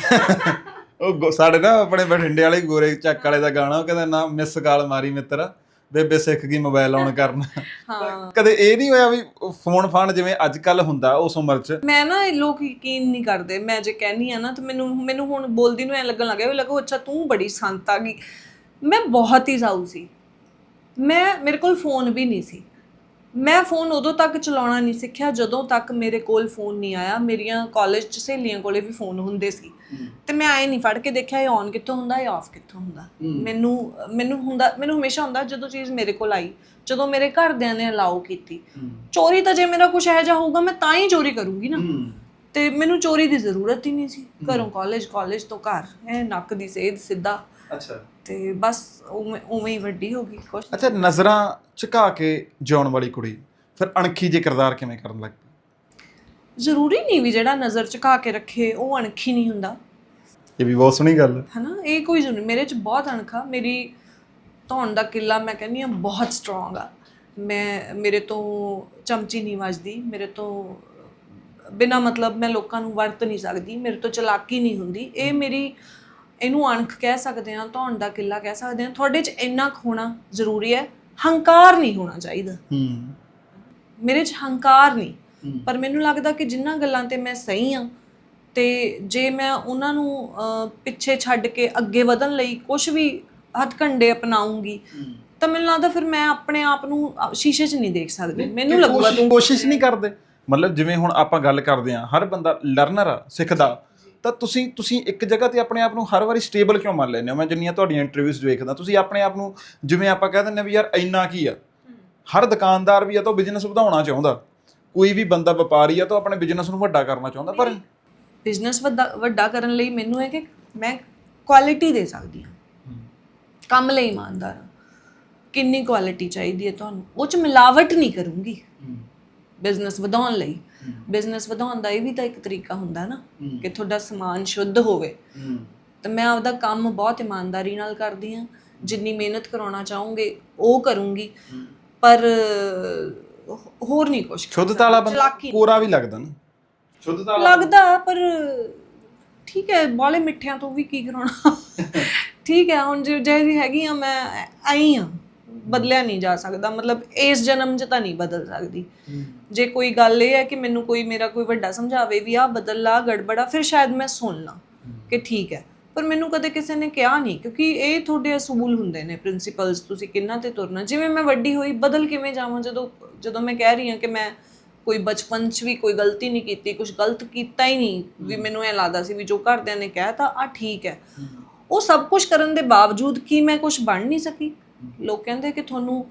ਉਹ ਗੋ- ਸਾਡੇ ਨਾ ਆਪਣੇ ਬਠਿੰਡੇ ਵਾਲੇ ਗੋਰੇ ਚੱਕ ਵਾਲੇ ਦਾ ਗਾਣਾ ਉਹ ਕਹਿੰਦਾ ਨਾ ਮਿਸ ਕਾਲ ਮਾਰੀ ਮਿੱਤਰ ਬੇਬੇ ਸਿੱਖ ਗਈ ਮੋਬਾਈਲ ਆਨ ਕਰਨਾ। ਹਾਂ। ਕਦੇ ਇਹ ਨਹੀਂ ਹੋਇਆ ਵੀ ਫੋਨ ਫਾਨ ਜਿਵੇਂ ਅੱਜ ਕੱਲ ਹੁੰਦਾ ਉਸ ਉਮਰ 'ਚ? ਮੈਂ ਨਾ ਇਹ ਲੋਕ ਯਕੀਨ ਨਹੀਂ ਕਰਦੇ ਮੈਂ ਜੇ ਕਹਿਨੀ ਆ ਨਾ ਤਾਂ ਮੈਨੂੰ ਮੈਨੂੰ ਹੁਣ ਬੋਲਦੀ ਨੂੰ ਐ ਲੱਗਣ ਲੱਗਿਆ ਵੀ ਲੱਗੋ ਅੱਛਾ ਤੂੰ ਬੜੀ ਸੰਤ ਆ ਗਈ। ਮੈਂ ਬਹੁਤ ਹੀ ਸਾਊ ਸੀ। ਮੈਂ ਮੇਰੇ ਕੋਲ ਫੋਨ ਵੀ ਨਹੀਂ ਸੀ। ਮੈਂ ਫੋਨ ਉਦੋਂ ਤੱਕ ਚਲਾਉਣਾ ਨਹੀਂ ਸਿੱਖਿਆ ਜਦੋਂ ਤੱਕ ਮੇਰੇ ਕੋਲ ਫੋਨ ਨਹੀਂ ਆਇਆ। ਮੇਰੀਆਂ ਕਾਲਜ 'ਚ ਸਹੇਲੀਆਂ ਕੋਲੇ ਵੀ ਫੋਨ ਹੁੰਦੇ ਸੀ। ਤੇ ਮੈਂ ਆਏ ਨਹੀਂ ਫੜ ਕੇ ਦੇਖਿਆ ਇਹ ਔਨ ਕਿੱਥੋਂ ਹੁੰਦਾ ਇਹ ਆਫ ਕਿੱਥੋਂ ਹੁੰਦਾ। ਮੈਨੂੰ ਮੈਨੂੰ ਹੁੰਦਾ ਮੈਨੂੰ ਹਮੇਸ਼ਾ ਹੁੰਦਾ ਜਦੋਂ ਚੀਜ਼ ਮੇਰੇ ਕੋਲ ਆਈ ਜਦੋਂ ਮੇਰੇ ਘਰਦਿਆਂ ਨੇ ਅਲਾਉ ਕੀਤੀ। ਚੋਰੀ ਤਾਂ ਜੇ ਮੇਰਾ ਕੁਝ ਇਹੋ ਜਿਹਾ ਹੋਊਗਾ ਮੈਂ ਤਾਂ ਹੀ ਚੋਰੀ ਕਰੂੰਗੀ ਨਾ। ਤੇ ਮੈਨੂੰ ਚੋਰੀ ਦੀ ਜ਼ਰੂਰਤ ਹੀ ਨਹੀਂ ਸੀ। ਘਰੋਂ ਕਾਲਜ ਕਾਲਜ ਤੋਂ ਘਰ ਐ ਨੱਕ ਦੀ ਸੇਧ ਸਿੱਧਾ। ਅੱਛਾ। ਤੇ ਬਸ ਉਵੇਂ ਉਵੇਂ ਹੀ ਵੱਡੀ ਹੋ ਗਈ ਕੁਛ ਅੱਛਾ ਨਜ਼ਰਾਂ ਝੁਕਾ ਕੇ ਜਿਉਣ ਵਾਲੀ ਕੁੜੀ ਫਿਰ ਅਣਖੀ ਜੇ ਕਿਰਦਾਰ ਕਿਵੇਂ ਕਰਨ ਲੱਗ ਪਈ? ਜ਼ਰੂਰੀ ਨਹੀਂ ਵੀ ਜਿਹੜਾ ਨਜ਼ਰ ਝੁਕਾ ਕੇ ਰੱਖੇ ਉਹ ਅਣਖੀ ਨਹੀਂ ਹੁੰਦਾ। ਇਹ ਵੀ ਬਹੁਤ ਸੋਹਣੀ ਗੱਲ ਹੈ। ਹਨਾ ਇਹ ਕੋਈ ਜ਼ਰੂਰੀ ਮੇਰੇ ਚ ਬਹੁਤ ਅਣਖਾ ਮੇਰੀ ਧੌਣ ਦਾ ਕਿੱਲਾ ਮੈਂ ਕਹਿੰਦੀ ਆ ਬਹੁਤ ਸਟਰੋਂਗ ਆ। ਮੈਂ ਮੇਰੇ ਤੋਂ ਚਮਚੀ ਨਹੀਂ ਵੱਜਦੀ ਮੇਰੇ ਤੋਂ ਬਿਨਾ ਮਤਲਬ ਮੈਂ ਲੋਕਾਂ ਨੂੰ ਵਰਤ ਨਹੀਂ ਸਕਦੀ ਮੇਰੇ ਤੋਂ ਚਲਾਕੀ ਨਹੀਂ ਹੁੰਦੀ। ਇਹ ਮੇਰੀ ਇਹਨੂੰ ਅਣਖ ਕਹਿ ਸਕਦੇ ਆ ਧੌਣ ਦਾ ਕਿੱਲਾ ਕਹਿ ਸਕਦੇ ਆ ਤੁਹਾਡੇ ਚ ਇੰਨਾ ਕੁ ਹੋਣਾ ਜ਼ਰੂਰੀ ਹੈ ਹੰਕਾਰ ਨਹੀਂ ਹੋਣਾ ਚਾਹੀਦਾ। ਹੂੰ। ਮੇਰੇ 'ਚ ਹੰਕਾਰ ਨਹੀਂ। ਪਰ ਮੈਨੂੰ ਲੱਗਦਾ ਕਿ ਜਿੰਨਾ ਗੱਲਾਂ ਤੇ ਮੈਂ ਸਹੀ ਆ ਤੇ ਜੇ ਮੈਂ ਉਹਨਾਂ ਨੂੰ ਅਹ, ਪਿੱਛੇ ਛੱਡ ਕੇ ਅੱਗੇ ਵਧਣ ਲਈ ਕੁਝ ਵੀ ਹੱਥਕੰਡੇ ਅਪਣਾਉਂਗੀ ਤਾਂ ਮੈਨੂੰ ਲੱਗਦਾ ਫਿਰ ਮੈਂ ਆਪਣੇ ਆਪ ਨੂੰ ਅ, ਸ਼ੀਸ਼ੇ 'ਚ ਨਹੀਂ ਦੇਖ ਸਕਦੀ। ਮੈਨੂੰ ਲੱਗੂਗਾ ਕੋਸ਼ਿਸ਼- ਨਹੀਂ ਕਰਦੇ। ਮਤਲਬ ਜਿਵੇਂ ਹੁਣ ਆਪਾਂ ਗੱਲ ਕਰਦੇ ਆ ਹਰ ਬੰਦਾ ਲਰਨਰ ਆ ਸਿੱਖਦਾ। ਤਾਂ ਤੁਸੀਂ ਤੁਸੀਂ ਇੱਕ ਜਗ੍ਹਾ ਤੇ ਆਪਣੇ ਆਪ ਨੂੰ ਹਰ ਵਾਰੀ ਸਟੇਬਲ ਕਿਉਂ ਮੰਨ ਲੈਂਦੇ ਹੋ? ਮੈਂ ਜਿੰਨੀਆਂ ਤੁਹਾਡੀਆਂ ਇੰਟਰਵਿਊਜ਼ ਵੇਖਦਾ ਤੁਸੀਂ ਆਪਣੇ ਆਪ ਨੂੰ ਜਿਵੇਂ ਆਪਾਂ ਕਹਿ ਦਿੰਦੇ ਆ ਵੀ ਯਾਰ ਇੰਨਾ ਕੀ ਆ? ਹਰ ਦੁਕਾਨਦਾਰ ਵੀ ਆ ਤਾਂ ਬਿਜ਼ਨਸ ਵਧਾਉਣਾ ਚਾਹੁੰਦਾ। ਕੋਈ ਵੀ ਬੰਦਾ ਵਪਾਰੀ ਆ ਤਾਂ ਆਪਣੇ ਬਿਜ਼ਨਸ ਨੂੰ ਵੱਡਾ ਕਰਨਾ ਚਾਹੁੰਦਾ ਪਰ ਬਿਜ਼ਨਸ ਵੱਡਾ ਵੱਡਾ ਕਰਨ ਲਈ ਮੈਨੂੰ ਹੈ ਕਿ ਮੈਂ ਕੁਆਲਿਟੀ ਦੇ ਸਕਦੀ ਹਾਂ। ਕੰਮ ਲਈ ਇਮਾਨਦਾਰ ਹਾਂ। ਕਿੰਨੀ ਕੁਆਲਿਟੀ ਚਾਹੀਦੀ ਹੈ ਤੁਹਾਨੂੰ? ਉਹ 'ਚ ਮਿਲਾਵਟ ਨਹੀਂ ਕਰੂੰਗੀ। ਬਿਜ਼ਨਸ ਵਧਾਉਣ ਲਈ। ਬਿਜ਼ਨਸ ਵਧਾਉਣ ਦਾ ਇਹ ਵੀ ਤਾਂ ਇੱਕ ਤਰੀਕਾ ਹੁੰਦਾ ਨਾ ਕਿ ਤੁਹਾਡਾ ਸਮਾਨ ਸ਼ੁੱਧ ਹੋਵੇ। ਤਾਂ ਮੈਂ ਆਪਦਾ ਕੰਮ ਬਹੁਤ ਇਮਾਨਦਾਰੀ ਨਾਲ ਕਰਦੀ ਹਾਂ। ਜਿੰਨੀ ਮਿਹਨਤ ਕਰਾਉਣਾ ਚਾਹੂੰਗੇ ਉਹ ਕਰੂੰਗੀ। ਪਰ ਹੋਰ ਨਹੀਂ ਕੁਝ ਸ਼ੁੱਧਤਾ ਵਾਲਾ ਬੰਦਾ ਕੋਰਾ ਵੀ ਲੱਗਦਾ ਨਾ। ਸ਼ੁੱਧਤਾ ਲੱਗਦਾ ਪਰ ਠੀਕ ਹੈ ਬਾਲੇ ਮਿੱਠਿਆਂ ਤੋਂ ਵੀ ਕੀ ਕਰਾਉਣਾ। ਠੀਕ ਹੈ ਹੁਣ ਜੇ ਜਿਹੀ ਹੈਗੀ ਆ ਮੈਂ ਆਈ ਆ। ਬਦਲਿਆ ਨਹੀਂ ਜਾ ਸਕਦਾ। ਮਤਲਬ ਇਸ ਜਨਮ 'ਚ ਤਾਂ ਨਹੀਂ ਬਦਲ ਸਕਦੀ। ਜੇ ਕੋਈ ਗੱਲ ਇਹ ਹੈ ਕਿ ਮੈਨੂੰ ਕੋਈ ਮੇਰਾ ਕੋਈ ਵੱਡਾ ਸਮਝਾਵੇ ਵੀ ਆ ਬਦਲ ਲਾ ਗੜਬੜਾ ਫਿਰ ਸ਼ਾਇਦ ਮੈਂ ਸੁਣ ਲਾਂ ਕਿ ਠੀਕ ਹੈ। ਪਰ ਮੈਨੂੰ ਕਦੇ ਕਿਸੇ ਨੇ ਕਿਹਾ ਨਹੀਂ ਕਿਉਂਕਿ ਇਹ ਤੁਹਾਡੇ ਅਸੂਲ ਹੁੰਦੇ ਨੇ ਪ੍ਰਿੰਸੀਪਲਸ ਤੁਸੀਂ ਕਿੰਨਾ ਤੇ ਤੁਰਨਾ। ਜਿਵੇਂ ਮੈਂ ਵੱਡੀ ਹੋਈ ਬਦਲ ਕਿਵੇਂ ਜਾਵਾਂ ਜਦੋਂ ਜਦੋਂ ਮੈਂ ਕਹਿ ਰਹੀ ਹਾਂ ਕਿ ਮੈਂ ਕੋਈ ਬਚਪਨ 'ਚ ਵੀ ਕੋਈ ਗਲਤੀ ਨਹੀਂ ਕੀਤੀ ਕੁਝ ਗਲਤ ਕੀਤਾ ਹੀ ਨਹੀਂ ਵੀ ਮੈਨੂੰ ਐ ਲੱਗਦਾ ਸੀ ਵੀ ਜੋ ਘਰਦਿਆਂ ਨੇ ਕਹਿਤਾ ਆ ਠੀਕ ਹੈ। ਉਹ ਸਭ ਕੁਝ ਕਰਨ ਦੇ ਬਾਵਜੂਦ ਕੀ ਮੈਂ ਕੁਝ ਬਣ ਨਹੀਂ ਸਕੀ? ਲੋਕ ਕਹਿੰਦੇ ਕਿ ਤੁਹਾਨੂੰ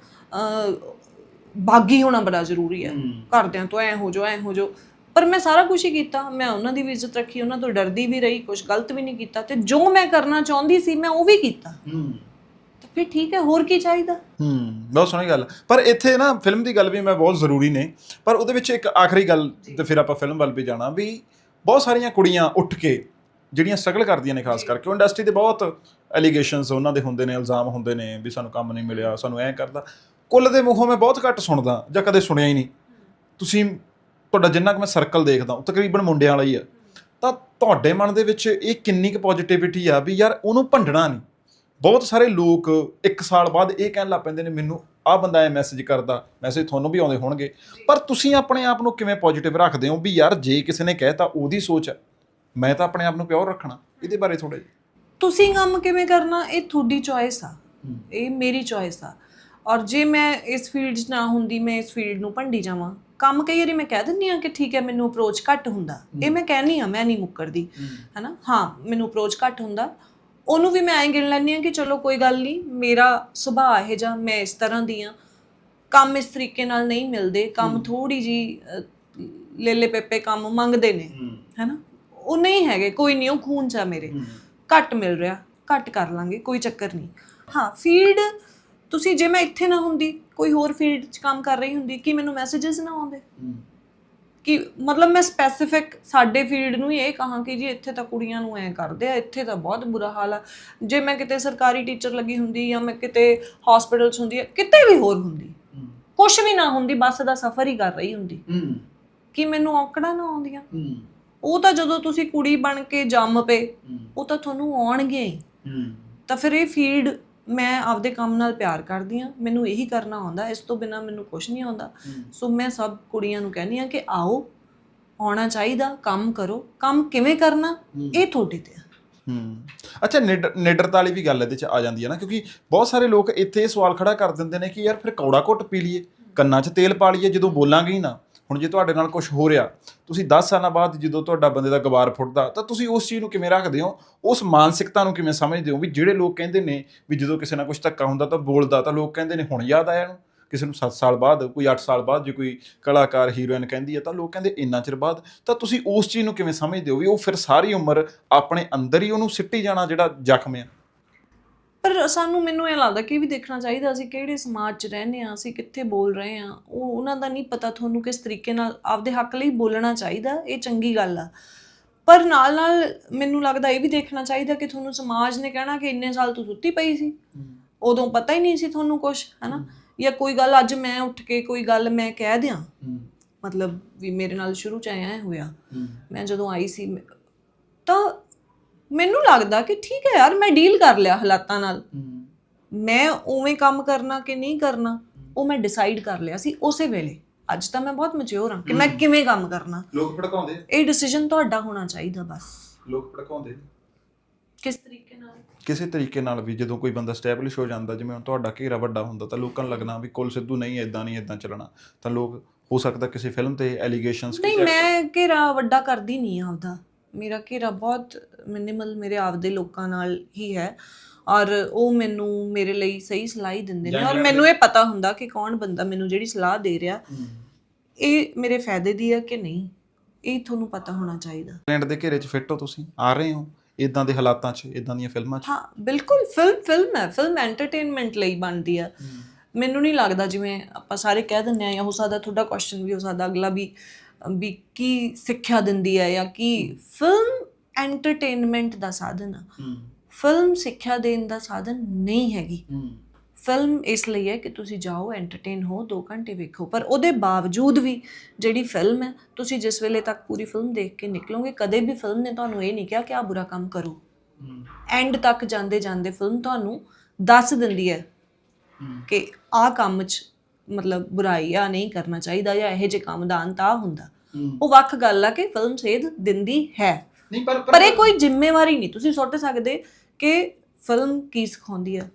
ਬਾਗੀ ਹੋਣਾ ਬੜਾ ਜ਼ਰੂਰੀ ਹੈ। ਘਰਦਿਆਂ ਤੋਂ ਐ ਹੋ ਜਾਓ ਐ ਹੋ ਜਾਓ। ਪਰ ਮੈਂ ਸਾਰਾ ਕੁਝ ਹੀ ਕੀਤਾ। ਮੈਂ ਉਹਨਾਂ ਦੀ ਵੀ ਇੱਜ਼ਤ ਰੱਖੀ ਉਹਨਾਂ ਤੋਂ ਡਰਦੀ ਵੀ ਰਹੀ ਕੁਝ ਗਲਤ ਵੀ ਨਹੀਂ ਕੀਤਾ। ਤੇ ਜੋ ਮੈਂ ਕਰਨਾ ਚਾਹੁੰਦੀ ਸੀ ਮੈਂ ਉਹ ਵੀ ਕੀਤਾ। ਤਾਂ ਫਿਰ ਠੀਕ ਹੈ ਹੋਰ ਕੀ ਚਾਹੀਦਾ? ਹੂੰ ਬਹੁਤ ਸੋਹਣੀ ਗੱਲ। ਪਰ ਇੱਥੇ ਨਾ ਫਿਲਮ ਦੀ ਗੱਲ ਵੀ ਮੈਂ ਬਹੁਤ ਜ਼ਰੂਰੀ ਨੇ। ਪਰ ਉਹਦੇ ਵਿੱਚ ਇੱਕ ਆਖਰੀ ਗੱਲ ਤੇ ਫਿਰ ਆਪਾਂ ਫਿਲਮ ਵੱਲ ਵੀ ਜਾਣਾ ਵੀ ਬਹੁਤ ਸਾਰੀਆਂ ਕੁੜੀਆਂ ਉੱਠ ਕੇ ਜਿਹੜੀਆਂ ਸਟਰਗਲ ਕਰਦੀਆਂ ਨੇ ਖਾਸ ਕਰਕੇ ਉਹ ਇੰਡਸਟਰੀ ਦੇ ਬਹੁਤ ਐਲੀਗੇਸ਼ਨਸ ਉਹਨਾਂ ਦੇ ਹੁੰਦੇ ਨੇ ਇਲਜ਼ਾਮ ਹੁੰਦੇ ਨੇ ਵੀ ਸਾਨੂੰ ਕੰਮ ਨਹੀਂ ਮਿਲਿਆ ਸਾਨੂੰ ਐਂ ਕਰਦਾ। ਕੁੱਲ ਦੇ ਮੂੰਹੋਂ ਮੈਂ ਬਹੁਤ ਘੱਟ ਸੁਣਦਾ ਜਾਂ ਕਦੇ ਸੁਣਿਆ ਹੀ ਨਹੀਂ। ਤੁਸੀਂ ਤੁਹਾਡਾ ਜਿੰਨਾ ਕੁ ਮੈਂ ਸਰਕਲ ਦੇਖਦਾ ਉਹ ਤਕਰੀਬਨ ਮੁੰਡਿਆਂ ਵਾਲਾ ਹੀ ਆ। ਤਾਂ ਤੁਹਾਡੇ ਮਨ ਦੇ ਵਿੱਚ ਇਹ ਕਿੰਨੀ ਕੁ ਪੋਜ਼ਿਟਿਵਿਟੀ ਆ ਵੀ ਯਾਰ ਉਹਨੂੰ ਭੰਡਣਾ ਨਹੀਂ। ਬਹੁਤ ਸਾਰੇ ਲੋਕ ਇੱਕ ਸਾਲ ਬਾਅਦ ਇਹ ਕਹਿਣ ਲੱਗ ਪੈਂਦੇ ਨੇ ਮੈਨੂੰ ਆਹ ਬੰਦਾ ਐ ਮੈਸੇਜ ਕਰਦਾ ਮੈਸੇਜ ਤੁਹਾਨੂੰ ਵੀ ਆਉਂਦੇ ਹੋਣਗੇ। ਪਰ ਤੁਸੀਂ ਆਪਣੇ ਆਪ ਨੂੰ ਕਿਵੇਂ ਪੋਜ਼ਿਟਿਵ ਰੱਖਦੇ ਹੋ ਵੀ ਯਾਰ ਜੇ ਕਿਸੇ ਨੇ ਕਹਿਤਾ ਉਹਦੀ ਸੋਚ ਹੈ। ਮੈਂ ਤਾਂ ਆਪਣੇ ਆਪ ਨੂੰ ਪਿਓਰ ਰੱਖਣਾ ਇਹਦੇ ਬਾਰੇ ਥੋੜਾ ਜਿਹਾ। ਤੁਸੀਂ ਕੰਮ ਕਿਵੇਂ ਕਰਨਾ ਇਹ ਤੁਹਾਡੀ ਚੋਇਸ ਆ। ਇਹ ਮੇਰੀ ਚੋਇਸ ਆ। ਔਰ ਜੇ ਮੈਂ ਇਸ ਫੀਲਡ 'ਚ ਨਾ ਹੁੰਦੀ ਮੈਂ ਇਸ ਫੀਲਡ ਨੂੰ ਭੰਡੀ ਜਾਵਾਂ ਕੰਮ ਕਈ ਵਾਰੀ ਮੈਂ ਕਹਿ ਦਿੰਦੀ ਆ ਕਿ ਠੀਕ ਹੈ ਮੈਨੂੰ ਅਪਰੋਚ ਘੱਟ ਹੁੰਦਾ। ਇਹ ਮੈਂ ਕਹਿਨੀ ਆ ਮੈਂ ਨਹੀਂ ਮੁੱਕਰਦੀ ਹੈਨਾ? ਹਾਂ ਮੈਨੂੰ ਅਪਰੋਚ ਘੱਟ ਹੁੰਦਾ। ਉਹਨੂੰ ਵੀ ਮੈਂ ਐਂ ਗਿਣ ਲੈਂਦੀ ਆ ਕਿ ਚਲੋ ਕੋਈ ਗੱਲ ਨਹੀਂ ਮੇਰਾ ਸੁਭਾਅ ਇਹ ਜਾਂ ਮੈਂ ਇਸ ਤਰ੍ਹਾਂ ਦੀ ਆ ਕੰਮ ਇਸ ਤਰੀਕੇ ਨਾਲ ਨਹੀਂ ਮਿਲਦੇ ਕੰਮ ਥੋੜੀ ਜੀ ਲੇਲੇ ਪੇਪੇ ਕੰਮ ਮੰਗਦੇ ਨੇ ਹੈਨਾ? ਉਹ ਨਹੀਂ ਹੈਗੇ ਕੋਈ ਨਹੀਂ ਉਹ ਖੂਨ ਚ ਆ ਮੇਰੇ। ਘੱਟ ਮਿਲ ਰਿਹਾ ਘੱਟ ਕਰ ਲਾਂਗੇ ਕੋਈ ਚੱਕਰ ਨਹੀਂ। ਹਾਂ ਫੀਲਡ ਤੁਸੀਂ ਜੇ ਮੈਂ ਇੱਥੇ ਨਾ ਹੁੰਦੀ ਕੋਈ ਹੋਰ ਫੀਲਡ 'ਚ ਕੰਮ ਕਰ ਰਹੀ ਹੁੰਦੀ ਕਿ ਮੈਨੂੰ ਮੈਸੇजेस ਨਾ ਆਉਂਦੇ? ਕਿ ਮਤਲਬ ਮੈਂ ਸਪੈਸੀਫਿਕ ਸਾਡੇ ਫੀਲਡ ਨੂੰ ਹੀ ਇਹ ਕਹਾਂ ਕਿ ਜੀ ਇੱਥੇ ਤਾਂ ਕੁੜੀਆਂ ਨੂੰ ਐ ਕਰਦੇ ਆ ਇੱਥੇ ਤਾਂ ਬਹੁਤ ਬੁਰਾ ਹਾਲ ਆ। ਜੇ ਮੈਂ ਕਿਤੇ ਸਰਕਾਰੀ ਟੀਚਰ ਲੱਗੀ ਹੁੰਦੀ ਜਾਂ ਮੈਂ ਕਿਤੇ ਹਸਪੀਟਲਸ ਹੁੰਦੀ ਕਿਤੇ ਵੀ ਹੋਰ ਹੁੰਦੀ। ਕੁਝ ਵੀ ਨਾ ਹੁੰਦੀ ਬੱਸ ਦਾ ਸਫ਼ਰ ਹੀ ਕਰ ਰਹੀ ਹੁੰਦੀ। ਕਿ ਮੈਨੂੰ ਔਕੜਾਂ ਨਾ ਆਉਂਦੀਆਂ? ਉਹ ਤਾਂ ਜਦੋਂ ਤੁਸੀਂ ਕੁੜੀ ਬਣ ਕੇ ਜੰਮ ਪਏ ਉਹ ਤਾਂ ਤੁਹਾਨੂੰ ਆਉਣਗੇ ਹੀ। ਤਾਂ ਫਿਰ ਇਹ ਫੀਲਡ ਮੈਂ ਆਪਦੇ ਕੰਮ ਨਾਲ ਪਿਆਰ ਕਰਦੀ ਆ ਮੈਨੂੰ ਇਹੀ ਕਰਨਾ ਆਉਂਦਾ ਇਸ ਤੋਂ ਬਿਨਾ ਮੈਨੂੰ ਕੁਝ ਨਹੀਂ ਆਉਂਦਾ। ਸੋ ਮੈਂ ਸਭ ਕੁੜੀਆਂ ਨੂੰ ਕਹਿੰਦੀ ਆ ਕਿ ਆਓ ਆਉਣਾ ਚਾਹੀਦਾ ਕੰਮ ਕਰੋ। ਕੰਮ ਕਿਵੇਂ ਕਰਨਾ ਇਹ ਤੁਹਾਡੇ ਤੇ ਆ। ਹੂੰ। ਅੱਛਾ ਨਿਡਰ ਨਿਡਰਤਾ ਵਾਲੀ ਵੀ ਗੱਲ ਇਹਦੇ ਚ ਆ ਜਾਂਦੀ ਹੈ ਨਾ ਕਿਉਂਕਿ ਬਹੁਤ ਸਾਰੇ ਲੋਕ ਇੱਥੇ ਇਹ ਸਵਾਲ ਖੜਾ ਕਰ ਦਿੰਦੇ ਨੇ ਕਿ ਯਾਰ ਫਿਰ ਕੌੜਾ ਘੁੱਟ ਪੀ ਲਈਏ ਕੰਨਾਂ 'ਚ ਤੇਲ ਪਾ ਲਈਏ ਜਦੋਂ ਬੋਲਾਂਗੇ ਹੀ ਨਾ। ਹੁਣ ਜੇ ਤੁਹਾਡੇ ਨਾਲ ਕੁਝ ਹੋ ਰਿਹਾ, ਤੁਸੀਂ 10 ਸਾਲਾਂ ਬਾਅਦ ਜਦੋਂ ਤੁਹਾਡਾ ਬੰਦੇ ਦਾ ਗਵਾਰ ਫੁੱਟਦਾ, ਤਾਂ ਤੁਸੀਂ ਉਸ ਚੀਜ਼ ਨੂੰ ਕਿਵੇਂ ਰੱਖਦੇ ਹੋ? ਉਸ ਮਾਨਸਿਕਤਾ ਨੂੰ ਕਿਵੇਂ ਸਮਝਦੇ ਹੋ? ਵੀ ਜਿਹੜੇ ਲੋਕ ਕਹਿੰਦੇ ਨੇ ਵੀ ਜਦੋਂ ਕਿਸੇ ਨਾਲ ਕੁਝ ਧੱਕਾ ਹੁੰਦਾ ਤਾਂ ਬੋਲਦਾ, ਤਾਂ ਲੋਕ ਕਹਿੰਦੇ ਨੇ, ਹੁਣ ਯਾਦ ਆਇਆ ਇਹਨੂੰ। ਕਿਸੇ ਨੂੰ 7 ਸਾਲ ਬਾਅਦ, ਕੋਈ 8 ਸਾਲ ਬਾਅਦ ਜੇ ਕੋਈ ਕਲਾਕਾਰ, ਹੀਰੋਇਨ ਕਹਿੰਦੀ ਹੈ, ਤਾਂ ਲੋਕ ਕਹਿੰਦੇ, ਇੰਨਾ ਚਿਰ ਬਾਅਦ। ਤਾਂ ਤੁਸੀਂ ਉਸ ਚੀਜ਼ ਨੂੰ ਕਿਵੇਂ ਸਮਝਦੇ ਹੋ? ਵੀ ਉਹ ਫਿਰ ਸਾਰੀ ਉਮਰ ਆਪਣੇ ਅੰਦਰ ਹੀ ਉਹਨੂੰ ਸਿੱਟੀ ਜਾਣਾ ਜਿਹੜਾ ਜ਼ਖਮ ਆ? ਪਰ ਸਾਨੂੰ ਮੈਨੂੰ ਇਹ ਲੱਗਦਾ ਕਿ ਇਹ ਵੀ ਦੇਖਣਾ ਚਾਹੀਦਾ ਅਸੀਂ ਕਿਹੜੇ ਸਮਾਜ 'ਚ ਰਹਿੰਦੇ ਆ ਅਸੀਂ ਕਿੱਥੇ ਬੋਲ ਰਹੇ ਆ ਉਹ ਉਹਨਾਂ ਦਾ ਨਹੀਂ ਪਤਾ ਤੁਹਾਨੂੰ ਕਿਸ ਤਰੀਕੇ ਨਾਲ ਆਪਦੇ ਹੱਕ ਲਈ ਬੋਲਣਾ ਚਾਹੀਦਾ ਇਹ ਚੰਗੀ ਗੱਲ ਆ। ਪਰ ਨਾਲ ਨਾਲ ਮੈਨੂੰ ਲੱਗਦਾ ਇਹ ਵੀ ਦੇਖਣਾ ਚਾਹੀਦਾ ਕਿ ਤੁਹਾਨੂੰ ਸਮਾਜ ਨੇ ਕਹਿਣਾ ਕਿ ਇੰਨੇ ਸਾਲ ਤੂੰ ਸੁੱਤੀ ਪਈ ਸੀ। ਉਦੋਂ ਪਤਾ ਹੀ ਨਹੀਂ ਸੀ ਤੁਹਾਨੂੰ ਕੁਝ ਹੈਨਾ? ਜਾਂ ਕੋਈ ਗੱਲ ਅੱਜ ਮੈਂ ਉੱਠ ਕੇ ਕੋਈ ਗੱਲ ਮੈਂ ਕਹਿ ਦਿਆਂ? ਮਤਲਬ ਵੀ ਮੇਰੇ ਨਾਲ ਸ਼ੁਰੂ ਚ ਆਇਆ ਹੋਇਆ। ਮੈਂ ਜਦੋਂ ਆਈ ਸੀ ਤਾਂ ਮੈਨੂੰ ਲੱਗਦਾ ਕਿ ਠੀਕ ਹੈ ਯਾਰ ਮੈਂ ਡੀਲ ਕਰ ਲਿਆ ਹਾਲਾਤਾਂ ਨਾਲ। ਮੈਂ ਉਵੇਂ ਕੰਮ ਕਰਨਾ ਕਿ ਨਹੀਂ ਕਰਨਾ ਉਹ ਮੈਂ ਡਿਸਾਈਡ ਕਰ ਲਿਆ ਸੀ ਉਸੇ ਵੇਲੇ। ਅੱਜ ਤਾਂ ਮੈਂ ਬਹੁਤ ਮੈਚੁਰ ਹਾਂ ਕਿ ਮੈਂ ਕਿਵੇਂ ਕੰਮ ਕਰਨਾ। ਲੋਕ ਭੜਕਾਉਂਦੇ ਇਹ ਡਿਸੀਜਨ ਤੁਹਾਡਾ ਹੋਣਾ ਚਾਹੀਦਾ ਬਸ। ਲੋਕ ਭੜਕਾਉਂਦੇ ਕਿਸ ਤਰੀਕੇ ਨਾਲ? ਕਿਸੇ ਤਰੀਕੇ ਨਾਲ ਵੀ ਜਦੋਂ ਕੋਈ ਬੰਦਾ ਸਟੈਬਲਿਸ਼ ਹੋ ਜਾਂਦਾ ਜਿਵੇਂ ਹੁਣ ਤੁਹਾਡਾ ਘੇਰਾ ਵੱਡਾ ਹੁੰਦਾ ਤਾਂ ਲੋਕਾਂ ਨੂੰ ਲੱਗਣਾ ਵੀ ਕੁਲ ਸਿੱਧੂ ਨਹੀਂ ਇਦਾਂ ਨਹੀਂ ਇਦਾਂ ਚੱਲਣਾ। ਤਾਂ ਲੋਕ ਹੋ ਸਕਦਾ ਕਿਸੇ ਫਿਲਮ ਤੇ ਐਲੀਗੇਸ਼ਨਸ ਨਹੀਂ ਮੈਂ ਘੇਰਾ ਵੱਡਾ ਕਰਦੀ ਨਹੀਂ ਆਪਦਾ। ਮੇਰਾ ਘੇਰਾ ਬਹੁਤ ਮਿਨੀਮਲ ਮੇਰੇ ਆਪਦੇ ਲੋਕਾਂ ਨਾਲ ਹੀ ਹੈ ਔਰ ਉਹ ਮੈਨੂੰ ਮੇਰੇ ਲਈ ਸਹੀ ਸਲਾਹ ਹੀ ਦਿੰਦੇ ਨੇ ਔਰ ਮੈਨੂੰ ਇਹ ਪਤਾ ਹੁੰਦਾ ਕਿ ਕੌਣ ਬੰਦਾ ਮੈਨੂੰ ਜਿਹੜੀ ਸਲਾਹ ਦੇ ਰਿਹਾ ਇਹ ਮੇਰੇ ਫਾਇਦੇ ਦੀ ਹੈ ਕਿ ਨਹੀਂ ਇਹ ਤੁਹਾਨੂੰ ਪਤਾ ਹੋਣਾ ਚਾਹੀਦਾ। ਇੰਗਲੈਂਡ ਦੇ ਘੇਰੇ 'ਚ ਫਿੱਟ ਹੋ ਤੁਸੀਂ? ਆ ਰਹੇ ਹੋ? ਇਦਾਂ ਦੇ ਹਾਲਾਤਾਂ 'ਚ ਇਦਾਂ ਦੀਆਂ ਫਿਲਮਾਂ 'ਚ? ਹਾਂ ਬਿਲਕੁਲ ਫਿਲਮ ਫਿਲਮ ਹੈ ਫਿਲਮ ਐਂਟਰਟੇਨਮੈਂਟ ਲਈ ਬਣਦੀ ਆ। ਮੈਨੂੰ ਨਹੀਂ ਲੱਗਦਾ ਜਿਵੇਂ ਆਪਾਂ ਸਾਰੇ ਕਹਿ ਦਿੰਦੇ ਆ ਜਾਂ ਹੋ ਸਕਦਾ ਤੁਹਾਡਾ ਕੁਐਸਚਨ ਵੀ ਹੋ ਸਕਦਾ ਅਗਲਾ ਵੀ ਵੀ ਕੀ ਸਿੱਖਿਆ ਦਿੰਦੀ ਹੈ ਜਾਂ ਕੀ ਫਿਲਮ ਐਂਟਰਟੇਨਮੈਂਟ ਦਾ ਸਾਧਨ ਆ। ਫਿਲਮ ਸਿੱਖਿਆ ਦੇਣ ਦਾ ਸਾਧਨ ਨਹੀਂ ਹੈਗੀ। ਫਿਲਮ ਇਸ ਲਈ ਹੈ ਕਿ ਤੁਸੀਂ ਜਾਓ ਐਂਟਰਟੇਨ ਹੋ 2 ਘੰਟੇ ਵੇਖੋ। ਪਰ ਉਹਦੇ ਬਾਵਜੂਦ ਵੀ ਜਿਹੜੀ ਫਿਲਮ ਹੈ ਤੁਸੀਂ ਜਿਸ ਵੇਲੇ ਤੱਕ ਪੂਰੀ ਫਿਲਮ ਦੇਖ ਕੇ ਨਿਕਲੋਗੇ ਕਦੇ ਵੀ ਫਿਲਮ ਨੇ ਤੁਹਾਨੂੰ ਇਹ ਨਹੀਂ ਕਿਹਾ ਕਿ ਆ ਬੁਰਾ ਕੰਮ ਕਰੋ। ਐਂਡ ਤੱਕ ਜਾਂਦੇ ਜਾਂਦੇ ਫਿਲਮ ਤੁਹਾਨੂੰ ਦੱਸ ਦਿੰਦੀ ਹੈ ਕਿ ਆ ਕੰਮ 'ਚ ਮਤਲਬ ਬੁਰਾਈ ਆ ਨਹੀਂ ਕਰਨਾ ਚਾਹੀਦਾ ਜਾਂ ਇਹੋ ਜਿਹੇ ਕੰਮ ਦਾ ਅੰਤ ਆ ਹੁੰਦਾ। ਉਹ ਵੱਖ ਗੱਲ ਆ ਕਿ ਫਿਲਮ ਸੇਧ ਦਿੰਦੀ ਹੈ। ਨਹੀਂ ਪਰ ਪਰ ਇਹ ਕੋਈ ਜ਼ਿੰਮੇਵਾਰੀ ਨਹੀਂ। ਤੁਸੀਂ ਸੁੱਟ ਸਕਦੇ ਕਿ ਫਿਲਮ ਕੀ ਸਿਖਾਉਂਦੀ ਆ।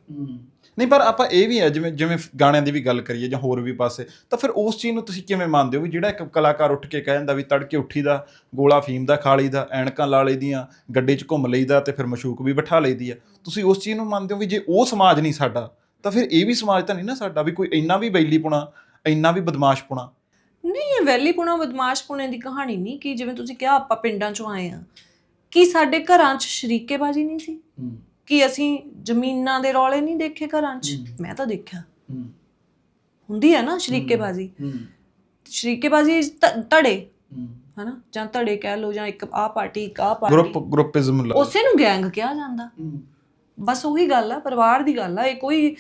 ਨਹੀਂ ਪਰ ਆਪਾਂ ਇਹ ਵੀ ਹੈ ਜਿਵੇਂ ਜਿਵੇਂ ਗਾਣਿਆਂ ਦੀ ਵੀ ਗੱਲ ਕਰੀਏ ਜਾਂ ਹੋਰ ਵੀ ਪਾਸੇ ਤਾਂ ਫਿਰ ਉਸ ਚੀਜ਼ ਨੂੰ ਤੁਸੀਂ ਕਿਵੇਂ ਮੰਨਦੇ ਹੋ ਵੀ ਜਿਹੜਾ ਇੱਕ ਕਲਾਕਾਰ ਉੱਠ ਕੇ ਕਹਿ ਜਾਂਦਾ ਵੀ ਤੜਕੇ ਉੱਠੀ ਦਾ ਗੋਲਾ ਫੀਮ ਦਾ ਖਾ ਲਈਦਾ ਐਨਕਾਂ ਲਾ ਲਈਦੀਆਂ ਗੱਡੀ 'ਚ ਘੁੰਮ ਲਈਦਾ ਤੇ ਫਿਰ ਮਸ਼ੂਕ ਵੀ ਬਿਠਾ ਲਈਦੀ ਆ। ਤੁਸੀਂ ਉਸ ਚੀਜ਼ ਨੂੰ ਮੰਨਦੇ ਹੋ ਵੀ ਜੇ ਉਹ ਸਮਾਜ ਨਹੀਂ ਸਾਡਾ ਤਾਂ ਫਿਰ ਇਹ ਵੀ ਸਮਾਜ ਤਾਂ ਨਹੀਂ ਨਾ ਸਾਡਾ ਵੀ ਕੋਈ ਇੰਨਾ ਵੀ ਬੈਲੀ ਪੁਣਾ ਇੰਨਾ ਵੀ ਬਦਮਾਸ਼ ਪੁਣਾ। ਨਹੀਂ ਇਹ ਵੈਲੀ ਪੁਣਾ ਬਦਮਾਸ਼ ਪੁਣੇ ਦੀ ਕਹਾਣੀ ਨਹੀਂ ਕਿ ਜਿਵੇਂ ਤੁਸੀਂ ਕਿਹਾ ਆਪਾਂ ਪਿੰਡਾਂ ਚੋਂ ਆਏ ਆ ਕੀ ਸਾਡੇ ਘਰਾਂ 'ਚ ਸ਼ਰੀਕੇਬਾਜ਼ੀ ਨਹੀਂ ਸੀ? ਕਿ ਅਸੀਂ ਜ਼ਮੀਨਾਂ ਦੇ ਰੌਲੇ ਨਹੀਂ ਦੇਖੇ ਘਰਾਂ 'ਚ? ਮੈਂ ਤਾਂ ਦੇਖਿਆ। ਹੁੰਦੀ ਹੈ ਨਾ ਸ਼ਰੀਕੇਬਾਜ਼ੀ। ਸ਼ਰੀਕੇਬਾਜ਼ੀ ਧੜੇ ਹਨਾ? ਜਾਂ ਧੜੇ ਕਹਿ ਲਓ ਜਾਂ ਇੱਕ ਆਹ ਪਾਰਟੀ ਇੱਕ ਆਹ ਪਾਰਟੀ। ਗਰੁੱਪ ਗਰੁੱਪਿਜ਼ਮ ਲਾ ਉਸੇ ਨੂੰ ਗੈਂਗ ਕਿਹਾ ਜਾਂਦਾ। ਬਸ ਉਹੀ ਗੱਲ ਆ ਪਰਿਵਾਰ ਦੀ ਗੱਲ ਆ ਇਹ ਕੋਈ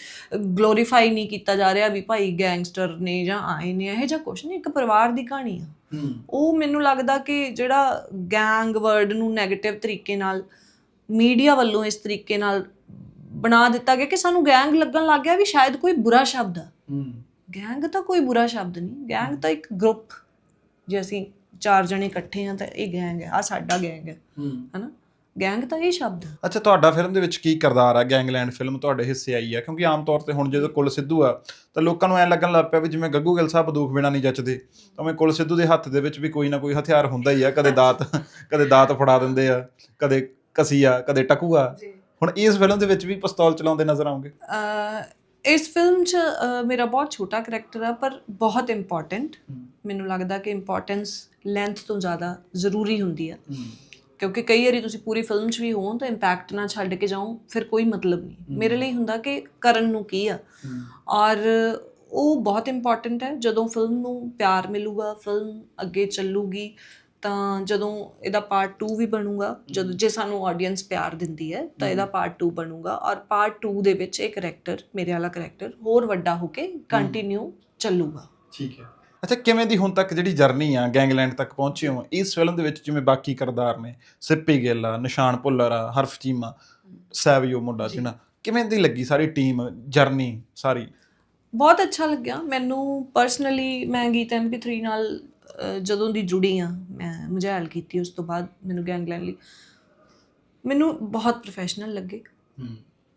ਗਲੋਰੀਫਾਈ ਨਹੀਂ ਕੀਤਾ ਜਾ ਰਿਹਾ ਵੀ ਭਾਈ ਗੈਂਗਸਟਰ ਨੇ ਜਾਂ ਆਏ ਨੇ ਇਹ ਜਾਂ ਕੁਛ ਨਹੀਂ ਇੱਕ ਪਰਿਵਾਰ ਦੀ ਕਹਾਣੀ ਆ। ਉਹ ਮੈਨੂੰ ਲੱਗਦਾ ਕਿ ਜਿਹੜਾ ਗੈਂਗ ਵਰਡ ਨੂੰ 네ਗੇਟਿਵ ਤਰੀਕੇ ਨਾਲ ਮੀਡੀਆ ਵੱਲੋਂ ਇਸ ਤਰੀਕੇ ਨਾਲ ਬਣਾ ਦਿੱਤਾ ਗਿਆ ਕਿ ਸਾਨੂੰ ਗੈਂਗ ਲੱਗਣ ਲੱਗ ਗਿਆ ਵੀ ਸ਼ਾਇਦ ਕੋਈ ਬੁਰਾ ਸ਼ਬਦ ਆ। ਗੈਂਗ ਤਾਂ ਕੋਈ ਬੁਰਾ ਸ਼ਬਦ ਨਹੀਂ ਗੈਂਗ ਤਾਂ ਇੱਕ ਗਰੁੱਪ ਜੇ ਅਸੀਂ ਚਾਰ ਜਣੇ ਇਕੱਠੇ ਆ ਤਾਂ ਇਹ ਗੈਂਗ ਹੈ ਆ ਸਾਡਾ ਗੈਂਗ ਹੈ। ਹਨਾ? ਗੈਂਗ ਤਾਂ ਇਹ ਸ਼ਬਦ ਆ। ਅੱਛਾ ਤੁਹਾਡਾ ਫਿਲਮ ਦੇ ਵਿੱਚ ਕੀ ਕਿਰਦਾਰ ਆ? ਗੈਂਗਲੈਂਡ ਫਿਲਮ ਤੁਹਾਡੇ ਹਿੱਸੇ ਆਈ ਆ ਕਿਉਂਕਿ ਆਮ ਤੌਰ ਤੇ ਹੁਣ ਜਦੋਂ ਕੁਲ ਸਿੱਧੂ ਆ ਤਾਂ ਲੋਕਾਂ ਨੂੰ ਐ ਲੱਗਣ ਲੱਗ ਪਿਆ ਵੀ ਜਿਵੇਂ ਗੱਗੂ ਗਿੱਲ ਸਾਹਿਬ ਬੰਦੂਕ ਬਿਨਾ ਨਹੀਂ ਜੱਚਦੇ ਤਾਂ ਮੈਂ ਕੁਲ ਸਿੱਧੂ ਦੇ ਹੱਥ ਦੇ ਵਿੱਚ ਵੀ ਕੋਈ ਨਾ ਕੋਈ ਹਥਿਆਰ ਹੁੰਦਾ ਹੀ ਆ ਕਦੇ ਦਾਤ ਕਦੇ ਦਾਤ ਫੜਾ ਦਿੰਦੇ ਆ ਕਦੇ ਕਸੀ ਆ ਕਦੇ ਟਕੂ ਆ। ਹੁਣ ਇਸ ਫਿਲਮ ਦੇ ਵਿੱਚ ਵੀ ਪਿਸਤੌਲ ਚਲਾਉਂਦੇ ਨਜ਼ਰ ਆਉਂਗੇ? ਅਹ ਇਸ ਫਿਲਮ 'ਚ ਅਹ, ਮੇਰਾ ਬਹੁਤ ਛੋਟਾ ਕਰੈਕਟਰ ਆ ਪਰ ਬਹੁਤ ਇੰਪੋਰਟੈਂਟ ਮੈਨੂੰ ਲੱਗਦਾ ਕਿ ਇੰਪੋਰਟੈਂਸ ਲੈਂਥ ਤੋਂ ਜ਼ਿਆਦਾ ਜ਼ਰੂਰੀ ਹੁੰਦੀ ਆ। ਕਿਉਂਕਿ ਕਈ ਵਾਰੀ ਤੁਸੀਂ ਪੂਰੀ ਫਿਲਮ 'ਚ ਵੀ ਹੋ ਤਾਂ ਇੰਪੈਕਟ ਨਾ ਛੱਡ ਕੇ ਜਾਓ ਫਿਰ ਕੋਈ ਮਤਲਬ ਨਹੀਂ। ਮੇਰੇ ਲਈ ਹੁੰਦਾ ਕਿ ਕਰਨ ਨੂੰ ਕੀ ਆ? ਔਰ ਉਹ ਬਹੁਤ ਇੰਪੋਰਟੈਂਟ ਹੈ। ਜਦੋਂ ਫਿਲਮ ਨੂੰ ਪਿਆਰ ਮਿਲੂਗਾ ਫਿਲਮ ਅੱਗੇ ਚੱਲੂਗੀ ਤਾਂ ਜਦੋਂ ਇਹਦਾ ਪਾਰਟ 2 ਵੀ ਬਣੂਗਾ ਜਦੋਂ ਜੇ ਸਾਨੂੰ ਆਡੀਅנס ਪਿਆਰ ਦਿੰਦੀ ਹੈ ਤਾਂ ਇਹਦਾ ਪਾਰਟ 2 ਬਣੂਗਾ। ਔਰ ਪਾਰਟ 2 ਦੇ ਵਿੱਚ ਇਹ ਕਰੈਕਟਰ ਮੇਰੇ ਵਾਲਾ ਕਰੈਕਟਰ ਹੋਰ ਵੱਡਾ ਹੋ ਕੇ ਕੰਟੀਨਿਊ ਚੱਲੂਗਾ। ਠੀਕ ਹੈ। ਅੱਛਾ ਕਿਵੇਂ ਦੀ ਹੁਣ ਤੱਕ ਜਿਹੜੀ ਜਰਨੀ ਆ ਗੈਂਗਲੈਂਡ ਤੱਕ ਪਹੁੰਚੇ ਹੋ? ਇਸ ਫਿਲਮ ਦੇ ਵਿੱਚ ਜਿਵੇਂ ਬਾਕੀ ਕਿਰਦਾਰ ਨੇ ਸਿੱਪੀ ਗਿੱਲ ਆ ਨਿਸ਼ਾਨ ਭੁੱਲਰ ਆ ਹਰਫ ਚੀਮਾ ਸੈਵਿਓ ਮੁੰਡਾ ਸੀ ਨਾ ਕਿਵੇਂ ਦੀ ਲੱਗੀ ਸਾਰੀ ਟੀਮ ਜਰਨੀ ਸਾਰੀ? ਬਹੁਤ ਅੱਛਾ ਲੱਗਿਆ। ਮੈਨੂੰ ਪਰਸਨਲੀ ਮੈਂ ਗੀਤ MP3 ਨਾਲ ਜਦੋਂ ਦੀ ਜੁੜੀ ਆ ਮੈਂ ਮਜਾਲ ਕੀਤੀ ਉਸ ਤੋਂ ਬਾਅਦ ਮੈਨੂੰ ਗੈਂਗਲੈਂਡ ਲਈ। ਮੈਨੂੰ ਬਹੁਤ ਪ੍ਰੋਫੈਸ਼ਨਲ ਲੱਗੇ।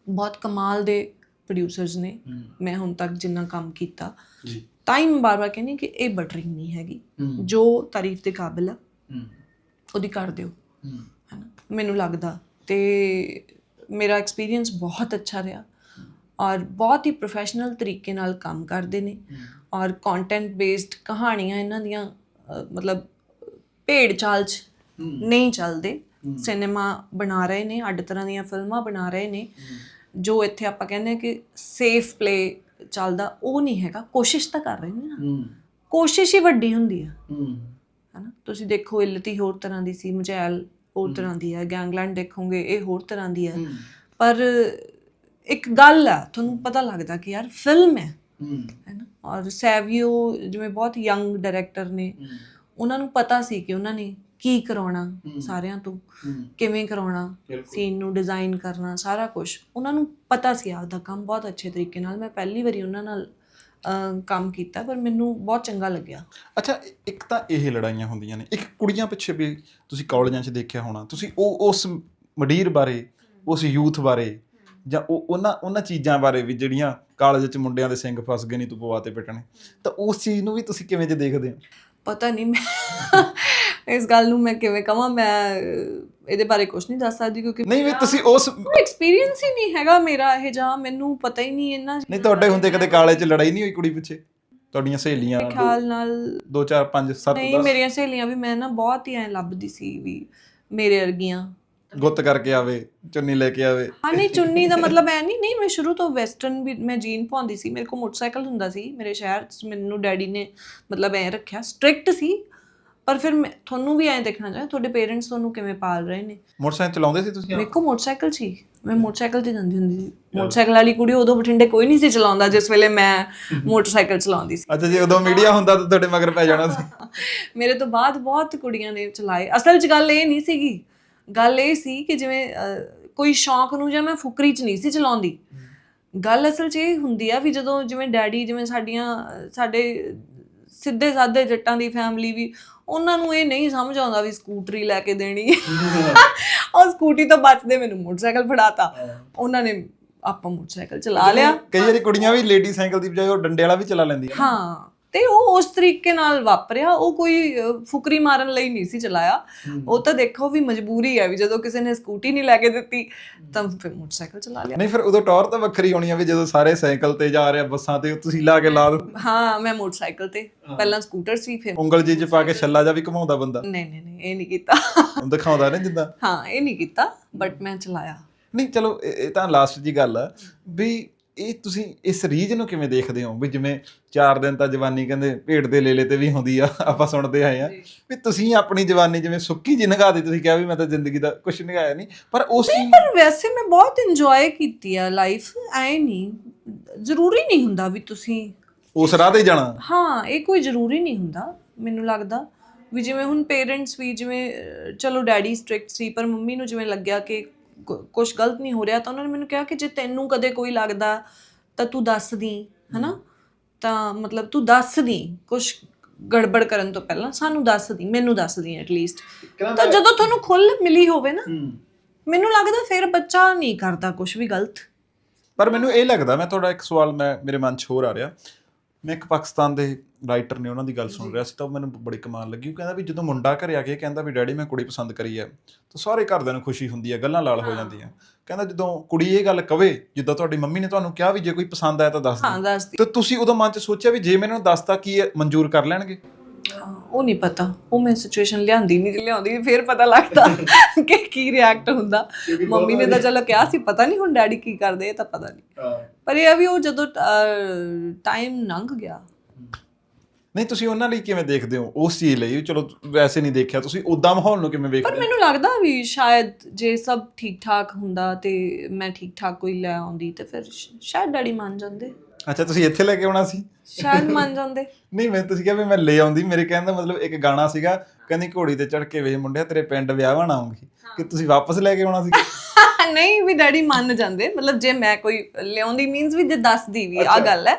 ਬਹੁਤ ਕਮਾਲ ਦੇ ਪ੍ਰੋਡਿਊਸਰਸ ਨੇ। ਮੈਂ ਹੁਣ ਤੱਕ ਜਿੰਨਾ ਕੰਮ ਕੀਤਾ। ਜੀ। ਟਾਈਮ ਬਾਰ-ਬਾਰ ਕਹਿੰਦੀ ਕਿ ਇਹ ਬਟਰਿੰਗ ਨਹੀਂ ਹੈਗੀ ਜੋ ਤਾਰੀਫ ਦੇ ਕਾਬਿਲ ਆ ਉਹਦੀ ਕਰ ਦਿਓ। ਹਨਾ? ਮੈਨੂੰ ਲੱਗਦਾ ਤੇ ਮੇਰਾ ਐਕਸਪੀਰੀਅੰਸ ਬਹੁਤ ਅੱਛਾ ਰਿਹਾ ਔਰ ਬਹੁਤ ਹੀ ਪ੍ਰੋਫੈਸ਼ਨਲ ਤਰੀਕੇ ਨਾਲ ਕੰਮ ਕਰਦੇ ਨੇ ਔਰ ਕੰਟੈਂਟ ਬੇਸਡ ਕਹਾਣੀਆਂ ਇਹਨਾਂ ਦੀਆਂ ਮਤਲਬ ਭੇਡ ਚਾਲ ਚ ਨਹੀਂ ਚੱਲਦੇ। ਸਿਨੇਮਾ ਬਣਾ ਰਹੇ ਨੇ ਅੱਡ ਤਰ੍ਹਾਂ ਦੀਆਂ ਫਿਲਮਾਂ ਬਣਾ ਰਹੇ ਨੇ। ਜੋ ਇੱਥੇ ਆਪਾਂ ਕਹਿੰਦੇ ਕਿ ਸੇਫ ਪਲੇ ਚੱਲਦਾ ਉਹ ਨਹੀਂ ਹੈਗਾ। ਕੋਸ਼ਿਸ਼ ਤਾਂ ਕਰ ਰਹੇ ਨੇ ਨਾ। ਕੋਸ਼ਿਸ਼ ਹੀ ਵੱਡੀ ਹੁੰਦੀ ਆ। ਹਨਾ? ਤੁਸੀਂ ਦੇਖੋ ਇਲਤੀ ਹੋਰ ਤਰ੍ਹਾਂ ਦੀ ਸੀ ਮੁਝੈਲ ਹੋਰ ਤਰ੍ਹਾਂ ਦੀ ਹੈ ਗੈਂਗਲੈਂਡ ਦੇਖੋਗੇ ਇਹ ਹੋਰ ਤਰ੍ਹਾਂ ਦੀ ਹੈ। ਪਰ ਇੱਕ ਗੱਲ ਆ ਤੁਹਾਨੂੰ ਪਤਾ ਲੱਗਦਾ ਕਿ ਯਾਰ ਫਿਲਮ ਹੈ। ਹੈਨਾ? ਔਰ ਸੈਵੀਓ ਜਿਵੇਂ ਬਹੁਤ ਯੰਗ ਡਾਇਰੈਕਟਰ ਨੇ ਉਹਨਾਂ ਨੂੰ ਪਤਾ ਸੀ ਕਿ ਉਹਨਾਂ ਨੇ ਕੀ ਕਰਾਉਣਾ ਸਾਰਿਆਂ ਤੋਂ? ਕਿਵੇਂ ਕਰਾਉਣਾ? ਸੀਨ ਨੂੰ ਡਿਜ਼ਾਈਨ ਕਰਨਾ ਸਾਰਾ ਕੁਝ ਉਹਨਾਂ ਨੂੰ ਪਤਾ ਸੀ ਆਪਦਾ ਕੰਮ ਬਹੁਤ ਅੱਛੇ ਤਰੀਕੇ ਨਾਲ। ਮੈਂ ਪਹਿਲੀ ਵਾਰੀ ਉਹਨਾਂ ਨਾਲ ਕੰਮ ਕੀਤਾ ਪਰ ਮੈਨੂੰ ਬਹੁਤ ਚੰਗਾ ਲੱਗਿਆ। ਅੱਛਾ ਇੱਕ ਤਾਂ ਇਹ ਲੜਾਈਆਂ ਹੁੰਦੀਆਂ ਨੇ। ਇੱਕ ਕੁੜੀਆਂ ਪਿੱਛੇ ਵੀ ਤੁਸੀਂ ਕਾਲਜਾਂ 'ਚ ਦੇਖਿਆ ਹੋਣਾ। ਤੁਸੀਂ ਉਹ ਉਸ ਮਡੀਰ ਬਾਰੇ ਉਸ ਯੂਥ ਬਾਰੇ ਜਾਂ ਉਹ ਉਹਨਾਂ ਉਹਨਾਂ ਚੀਜ਼ਾਂ ਬਾਰੇ ਵੀ ਜਿਹੜੀਆਂ ਕਾਲਜ 'ਚ ਮੁੰਡਿਆਂ ਦੇ ਸਿੰਘ ਫਸ ਗਏ ਨਹੀਂ ਤੂੰ ਪਵਾ ਤੇ ਪਿੱਟਣੇ। ਤਾਂ ਉਸ ਚੀਜ਼ ਨੂੰ ਵੀ ਤੁਸੀਂ ਕਿਵੇਂ ਜੇ ਦੇਖਦੇ ਹੋ? ਪਤਾ ਨਹੀਂ ਮੈਂ ਇਸ ਗੱਲ ਨੂੰ ਮੈਂ ਕਿਵੇਂ ਕਹਾਂ ਮੈਂ ਇਹਦੇ ਬਾਰੇ ਕੁਝ ਨਹੀਂ ਦੱਸ ਸਕਦੀ ਕਿਉਂਕਿ ਨਹੀਂ ਵੀ ਤੁਸੀਂ ਉਸ ਐਕਸਪੀਰੀਅੰਸ ਹੀ ਨਹੀਂ ਹੈਗਾ ਮੇਰਾ ਇਹ ਜਾਂ ਮੈਨੂੰ ਪਤਾ ਹੀ ਨਹੀਂ ਇਹਨਾਂ ਨਹੀਂ ਤੁਹਾਡੇ ਹੁੰਦੇ ਕਦੇ ਕਾਲਜ 'ਚ ਲੜਾਈ ਨਹੀਂ ਹੋਈ ਕੁੜੀ ਪਿੱਛੇ? ਤੁਹਾਡੀਆਂ ਸਹੇਲੀਆਂ ਖਿਆਲ ਨਾਲ 2 4 5 7 ਨਹੀਂ ਮੇਰੀਆਂ ਸਹੇਲੀਆਂ ਵੀ ਮੈਂ ਨਾ ਬਹੁਤ ਹੀ ਐ ਲੱਭਦੀ ਸੀ ਵੀ ਮੇਰੇ ਵਰਗੀਆਂ। ਗੁੱਤ ਕਰਕੇ ਆਵੇ ਚੁੰਨੀ ਲੈ ਕੇ ਆਵੇ। ਹਾਂ ਨਹੀਂ ਚੁੰਨੀ ਦਾ ਮਤਲਬ ਐ ਨਹੀਂ ਨਹੀਂ ਮੈਂ ਸ਼ੁਰੂ ਤੋਂ ਵੈਸਟਰਨ ਵੀ ਮੈਂ ਜੀਨ ਪਾਉਂਦੀ ਸੀ। ਮੇਰੇ ਕੋਲ ਮੋਟਰਸਾਈਕਲ ਹੁੰਦਾ ਸੀ ਮੇਰੇ ਸ਼ਹਿਰ 'ਚ ਮੈਨੂੰ ਡੈਡੀ ਨੇ ਮਤਲਬ ਐ ਰੱਖਿਆ। ਸਟ੍ਰਿਕਟ ਸੀ ਪਰ ਫਿਰ ਮੈਂ- ਤੁਹਾਨੂੰ ਵੀ ਐ ਦੇਖਣਾ ਚਾਹੀਦਾ ਤੁਹਾਡੇ ਪੇਰੈਂਟਸ ਤੁਹਾਨੂੰ ਕਿਵੇਂ ਪਾਲ ਰਹੇ ਨੇ? ਮੋਟਰਸਾਈਕਲ ਚਲਾਉਂਦੇ ਸੀ ਤੁਸੀਂ? ਮੇਰੇ ਕੋਲ ਮੋਟਰਸਾਈਕਲ ਸੀ। ਮੈਂ ਮੋਟਰਸਾਈਕਲ ਤੇ ਜਾਂਦੀ ਹੁੰਦੀ ਸੀ। ਮੋਟਰਸਾਈਕਲ ਵਾਲੀ ਕੁੜੀ ਉਦੋਂ ਬਠਿੰਡੇ ਕੋਈ ਨਹੀਂ ਸੀ ਚਲਾਉਂਦਾ ਜਿਸ ਵੇਲੇ ਮੈਂ ਮੋਟਰਸਾਈਕਲ ਚਲਾਉਂਦੀ ਸੀ। ਅੱਛਾ ਜੇ ਉਦੋਂ ਮੀਡੀਆ ਹੁੰਦਾ ਤਾਂ ਤੁਹਾਡੇ ਮਗਰ ਪੈ ਜਾਣਾ ਸੀ। ਮੇਰੇ ਤੋਂ ਬਾਅਦ ਬਹੁਤ ਕੁੜੀਆਂ ਨੇ ਚਲਾਏ। ਅਸਲ 'ਚ ਗੱਲ ਇਹ ਨਹੀਂ ਸੀਗੀ। ਗੱਲ ਇਹ ਸੀ ਕਿ ਜਿਵੇਂ ਅਹ, ਕੋਈ ਸ਼ੌਂਕ ਨੂੰ ਜਾਂ ਮੈਂ ਫੁਕਰੀ 'ਚ ਨਹੀਂ ਸੀ ਚਲਾਉਂਦੀ। ਗੱਲ ਅਸਲ 'ਚ ਇਹ ਹੁੰਦੀ ਆ ਵੀ ਜਦੋਂ ਜਿਵੇਂ ਡੈਡੀ ਜਿਵੇਂ ਸਾਡੀਆਂ ਅਹ, ਸਾਡੇ ਸਿੱਧੇ ਸਾਦੇ ਜੱਟਾਂ ਦੀ ਫੈਮਿਲੀ ਵੀ ਉਹਨਾਂ ਨੂੰ ਇਹ ਨਹੀਂ ਸਮਝ ਆਉਂਦਾ ਵੀ ਸਕੂਟਰੀ ਲੈ ਕੇ ਦੇਣੀ। ਉਹ ਸਕੂਟੀ ਤੋਂ ਬਚਦੇ ਮੈਨੂੰ ਮੋਟਰਸਾਈਕਲ ਫੜਾਤਾ। ਉਹਨਾਂ ਨੇ ਆਪਾਂ ਮੋਟਰਸਾਈਕਲ ਚਲਾ ਲਿਆ। ਕਈ ਵਾਰੀ ਕੁੜੀਆਂ ਵੀ ਲੇਡੀ ਸਾਈਕਲ ਦੀ ਬਜਾਏ ਉਹ ਡੰਡੇ ਵਾਲਾ ਵੀ ਚਲਾ ਲੈਂਦੀਆਂ। ਹਾਂ। ਤੇ ਉਹ ਉਸ ਤਰੀਕੇ ਨਾਲ ਵਾਪਰਿਆ। ਉਹ ਕੋਈ ਫੁਕਰੀ ਮਾਰਨ ਲਈ ਨਹੀਂ ਸੀ ਚਲਾਇਆ। ਉਹ ਤਾਂ ਦੇਖੋ ਵੀ ਮਜਬੂਰੀ ਹੈ ਵੀ ਜਦੋਂ ਕਿਸੇ ਨੇ ਸਕੂਟੀ ਨਹੀਂ ਲੈ ਕੇ ਦਿੱਤੀ ਤਾਂ ਫਿਰ ਮੋਟਰਸਾਈਕਲ ਚਲਾ ਲਿਆ। ਨਹੀਂ ਫਿਰ ਉਦੋਂ ਟੌਰ ਤਾਂ ਵੱਖਰੀ ਹੋਣੀ ਆ ਵੀ ਜਦੋਂ ਸਾਰੇ ਸਾਈਕਲ ਤੇ ਜਾ ਰਹੇ ਆ ਬੱਸਾਂ ਤੇ ਤੁਸੀਂ ਲਾ ਕੇ ਲਾ ਦੋ ਹਾਂ ਮੈਂ ਮੋਟਰਸਾਈਕਲ ਤੇ। ਪਹਿਲਾਂ ਸਕੂਟਰ ਸੀ ਫਿਰ ਉਂਗਲ ਜੀ ਚ ਪਾ ਕੇ ਛੱਲਾ ਜਾ ਵੀ ਘਮਾਉਂਦਾ ਬੰਦਾ। ਨਹੀਂ ਨਹੀਂ ਨਹੀਂ ਇਹ ਨਹੀਂ ਕੀਤਾ। ਦਿਖਾਉਂਦਾ ਨਾ ਜਿੱਦਾਂ। ਹਾਂ ਇਹ ਨਹੀਂ ਕੀਤਾ ਬਟ ਮੈਂ ਚਲਾਇਆ। ਨਹੀਂ ਚਲੋ ਇਹ ਤਾਂ ਲਾਸਟ ਜੀ ਗੱਲ ਆ ਵੀ ਇਹ ਤੁਸੀਂ ਇਸ ਰੀਜ ਨੂੰ ਕਿਵੇਂ ਦੇਖਦੇ ਹੋ? ਵੀ ਜਿਵੇਂ 4 ਦਿਨ ਤਾਂ ਜਵਾਨੀ ਕਹਿੰਦੇ ਭੇਡ ਦੇ ਲੇਲੇ ਤੇ ਵੀ ਹੁੰਦੀ ਆ ਆਪਾਂ ਸੁਣਦੇ ਆਏ ਆ। ਵੀ ਤੁਸੀਂ ਆਪਣੀ ਜਵਾਨੀ ਜਿਵੇਂ ਸੁੱਕੀ ਜੀ ਨਿਗਾਹ ਦੀ ਤੁਸੀਂ ਕਿਹਾ ਵੀ ਮੈਂ ਤਾਂ ਜ਼ਿੰਦਗੀ ਦਾ ਕੁਝ ਨਿਗਾਇਆ ਨਹੀਂ ਪਰ ਉਸ ਚੀਜ਼ ਪਰ ਵੈਸੇ ਮੈਂ ਬਹੁਤ ਇੰਜੋਏ ਕੀਤੀ ਆ ਲਾਈਫ ਐ ਨਹੀਂ। ਜ਼ਰੂਰੀ ਨਹੀਂ ਹੁੰਦਾ ਵੀ ਤੁਸੀਂ ਉਸ ਰਾਹ ਤੇ ਜਾਣਾ। ਹਾਂ ਇਹ ਕੋਈ ਜ਼ਰੂਰੀ ਨਹੀਂ ਹੁੰਦਾ ਮੈਨੂੰ ਲੱਗਦਾ। ਵੀ ਜਿਵੇਂ ਹੁਣ ਪੇਰੈਂਟਸ ਵੀ ਜਿਵੇਂ ਚਲੋ ਡੈਡੀ ਸਟ੍ਰਿਕਟ ਸੀ ਪਰ ਮੰਮੀ ਨੂੰ ਜਿਵੇਂ ਲੱਗਿਆ ਕਿ ਕੁਝ ਗਲਤ ਨਹੀਂ ਹੋ ਰਿਹਾ ਤਾਂ ਉਹਨਾਂ ਨੇ ਮੈਨੂੰ ਕਿਹਾ ਕਿ ਜੇ ਤੈਨੂੰ ਕਦੇ ਕੋਈ ਲੱਗਦਾ ਤਾਂ ਤੂੰ ਦੱਸ ਦੀ ਹਨਾ? ਤਾਂ ਮਤਲਬ ਤੂੰ ਦੱਸ ਦੀ ਕੁਝ ਗੜਬੜ ਕਰਨ ਤੋਂ ਪਹਿਲਾਂ ਸਾਨੂੰ ਦੱਸ ਦੀ ਮੈਨੂੰ ਦੱਸ ਦੀ ਐਟ ਲੀਸਟ ਤਾਂ ਜਦੋਂ ਤੁਹਾਨੂੰ ਖੁੱਲ ਮਿਲੀ ਹੋਵੇ ਨਾ ਮੈਨੂੰ ਲੱਗਦਾ ਫਿਰ ਬੱਚਾ ਨਹੀਂ ਕਰਦਾ ਕੁਝ ਵੀ ਗਲਤ। ਪਰ ਮੈਨੂੰ ਇਹ ਲੱਗਦਾ ਮੈਂ ਤੁਹਾਡਾ ਇੱਕ ਸਵਾਲ ਮੈਂ ਮੇਰੇ ਮਨ 'ਚ ਹੋਰ ਆ ਰਿਹਾ। ਮੈਂ ਇੱਕ ਪਾਕਿਸਤਾਨ ਦੇ ਰਾਈਟਰ ਨੇ ਉਹਨਾਂ ਦੀ ਗੱਲ ਸੁਣ ਰਿਹਾ ਸੀ ਤਾਂ ਮੈਨੂੰ ਬੜੀ ਕਮਾਲ ਲੱਗੀ। ਉਹ ਕਹਿੰਦਾ ਵੀ ਜਦੋਂ ਮੁੰਡਾ ਘਰੇ ਆ ਕੇ ਕਹਿੰਦਾ ਵੀ ਡੈਡੀ ਮੈਂ ਕੁੜੀ ਪਸੰਦ ਕਰੀ ਹੈ। ਤਾਂ ਸਾਰੇ ਘਰਦਿਆਂ ਨੂੰ ਖੁਸ਼ੀ ਹੁੰਦੀ ਹੈ ਗੱਲਾਂ ਲਾਲ ਹੋ। ਜਾਂਦੀਆਂ। ਕਹਿੰਦਾ ਜਦੋਂ ਕੁੜੀ ਇਹ ਗੱਲ ਕਵੇ ਜਿੱਦਾਂ ਤੁਹਾਡੀ ਮੰਮੀ ਨੇ ਤੁਹਾਨੂੰ ਕਿਹਾ ਵੀ ਜੇ ਕੋਈ ਪਸੰਦ ਆਇਆ ਤਾਂ ਦੱਸ ਹਾਂ ਦੇ ਤੇ ਤੁਸੀਂ ਉਦੋਂ ਮਨ 'ਚ ਸੋਚਿਆ ਵੀ ਜੇ ਮੈਨੂੰ ਦੱਸਤਾ ਕੀ ਇਹ ਮਨਜ਼ੂਰ ਕਰ ਲੈਣਗੇ? ਹਾਂ, ਉਹ ਨਹੀਂ ਪਤਾ। ਉਹ ਮੈਂ ਸਿਚੁਏਸ਼ਨ ਲਿਆਂਦੀ ਨਹੀਂ ਲਿਆਉਂਦੀ ਫਿਰ ਪਤਾ ਲੱਗਦਾ ਕਿ ਕੀ ਰਿਐਕਟ ਹੁੰਦਾ। ਮੰਮੀ ਨੇ ਤਾਂ ਚਲੋ ਕਿਹਾ ਸੀ ਪਤਾ ਨਹੀਂ ਹੁਣ ਡੈਡੀ ਕੀ ਕਰਦੇ ਇਹ ਤਾਂ ਪਤਾ ਨਹੀਂ। ਪਰ ਇਹ ਆ ਵੀ ਉਹ ਜਦੋਂ ਟਾਈਮ ਲੰਘ ਗਿਆ ਨਹੀਂ ਤੁਸੀਂ ਉਹਨਾਂ ਲਈ ਕਿਵੇਂ ਦੇਖਦੇ ਹੋ? ਉਸ ਚੀਜ਼ ਲਈ? ਚਲੋ ਵੈਸੇ ਨਹੀਂ ਦੇਖਿਆ। ਤੁਸੀਂ ਉਦਾਂ ਮਾਹੌਲ ਨੂੰ ਕਿਵੇਂ ਪਰ ਵੇਖਦੇ ਹੋ? ਮੈਨੂੰ ਲੱਗਦਾ ਵੀ ਸ਼ਾਇਦ ਜੇ ਸਭ ਠੀਕ ਠਾਕ ਹੁੰਦਾ ਤੇ ਮੈਂ ਠੀਕ ਠਾਕ ਕੋਈ ਲੈ ਆਉਂਦੀ ਤੇ ਫਿਰ ਸ਼- ਸ਼ਾਇਦ ਡੈਡੀ ਮੰਨ ਜਾਂਦੇ। ਅੱਛਾ ਤੁਸੀਂ ਇੱਥੇ ਲੈ ਕੇ ਆਉਣਾ ਸੀ? ਸ਼ਾਇਦ ਮੰਨ ਜਾਂਦੇ। ਨਹੀਂ ਮੈਂ ਤੁਸੀਂ ਕਿਹਾ ਵੀ ਮੈਂ ਲੈ ਆਉਂਦੀ। ਮੇਰੇ ਕਹਿਣ ਦਾ ਮਤਲਬ ਇੱਕ ਗਾਣਾ ਸੀਗਾ ਕਹਿੰਦੀ ਘੋੜੀ ਤੇ ਚੜ ਕੇ ਵੇ ਮੁੰਡਿਆ ਤੇਰੇ ਪਿੰਡ ਵਿਆਹਣ ਆਉਂਗੀ। ਕਿ ਤੁਸੀਂ ਵਾਪਸ ਲੈ ਕੇ ਆਉਣਾ ਸੀ? ਨਹੀਂ ਵੀ ਡੈਡੀ ਮੰਨ ਜਾਂਦੇ। ਮਤਲਬ ਜੇ ਮੈਂ ਕੋਈ ਲਿਆਉਂਦੀ ਮੀਨਸ ਵੀ ਜੇ ਦੱਸਦੀ ਵੀ ਆ ਗੱਲ ਹੈ।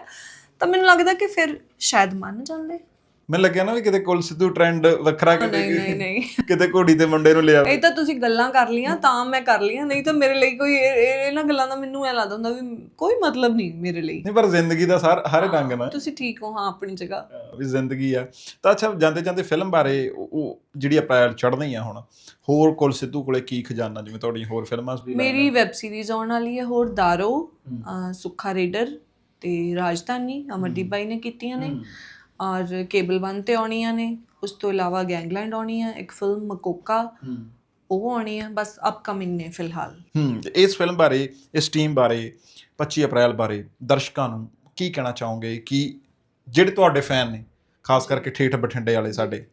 ਤਾਂ ਮੈਨੂੰ ਲੱਗਦਾ ਕਿ ਫਿਰ ਸ਼ਾਇਦ ਮੰਨ ਜਾਂਦੇ। ਮੈਨੂੰ ਲੱਗਿਆ ਨਾ ਵੀ ਕਿਤੇ ਕੁਲ ਸਿੱਧੂ ਟ੍ਰੈਂਡ ਵੱਖਰਾ ਨਹੀਂ ਨਹੀਂ ਕਿਤੇ ਨਹੀਂ ਕਿਤੇ ਘੋੜੀ ਤੇ ਮੁੰਡੇ ਨੂੰ ਲਿਆ ਇਹ ਤਾਂ ਤੁਸੀਂ ਗੱਲਾਂ ਕਰ ਲੀਆਂ ਤਾਂ ਮੈਂ ਕਰ ਲੀਆਂ ਨਹੀਂ ਤਾਂ ਮੇਰੇ ਲਈ ਕੋਈ ਇਹ- ਇਹ- ਇਹਨਾਂ ਗੱਲਾਂ ਦਾ ਮੈਨੂੰ ਐ ਲੱਗਦਾ ਹੁੰਦਾ ਵੀ ਕੋਈ ਮਤਲਬ ਨਹੀਂ ਮੇਰੇ ਲਈ। ਨਹੀਂ ਪਰ ਜ਼ਿੰਦਗੀ ਦਾ ਸਾਰ ਹਰ ਰੰਗ ਨਾ। ਤੁਸੀਂ ਠੀਕ ਹੋ ਹਾਂ ਆਪਣੀ ਜਗ੍ਹਾ। ਵੀ ਜ਼ਿੰਦਗੀ ਆ। ਤਾਂ ਅੱਛਾ ਜਾਂਦੇ ਜਾਂਦੇ ਫਿਲਮ ਬਾਰੇ ਉਹ ਉਹ ਜਿਹੜੀ ਅਪ੍ਰੈਲ ਚੜ੍ਹਨੀ ਆ ਹੁਣ ਹੋਰ ਕੁਲ ਸਿੱਧੂ ਕੋਲੇ ਕੀ ਖਜ਼ਾਨਾ ਜਿਵੇਂ ਤੁਹਾਡੀ ਹੋਰ ਫਿਲਮਾਂ ਵੀ ਮੇਰੀ ਵੈਬ ਸੀਰੀਜ਼ ਆਉਣ ਵਾਲੀ ਹੈ ਹੋਰ ਦਾਰੋ ਅਹ ਸੁੱਖਾ ਰੇਡਰ। ਤੇ ਰਾਜਧਾਨੀ ਅਮਰਦੀਪ ਬਾਈ ਨੇ ਕੀਤੀਆਂ ਨੇ ਔਰ ਕੇਬਲ 1 ਤੇ ਆਉਣੀਆਂ ਨੇ ਉਸ ਤੋਂ ਇਲਾਵਾ ਗੈਂਗਲੈਂਡ ਆਉਣੀ ਹੈ ਇੱਕ ਫਿਲਮ ਮਕੋਕਾ ਉਹ ਆਉਣੀ ਹੈ ਬਸ ਅਪਕਮਿੰਗ ਨੇ ਫਿਲਹਾਲ। ਹੂੰ ਇਸ ਫਿਲਮ ਬਾਰੇ ਇਸ ਟੀਮ ਬਾਰੇ 25 ਅਪ੍ਰੈਲ ਬਾਰੇ ਦਰਸ਼ਕਾਂ ਨੂੰ ਕੀ ਕਹਿਣਾ ਚਾਹੋਗੇ? ਕਿ ਜਿਹੜੇ ਤੁਹਾਡੇ ਫੈਨ ਨੇ ਖਾਸ ਕਰਕੇ ਠੇਠ ਬਠਿੰਡੇ ਵਾਲੇ ਸਾਡੇ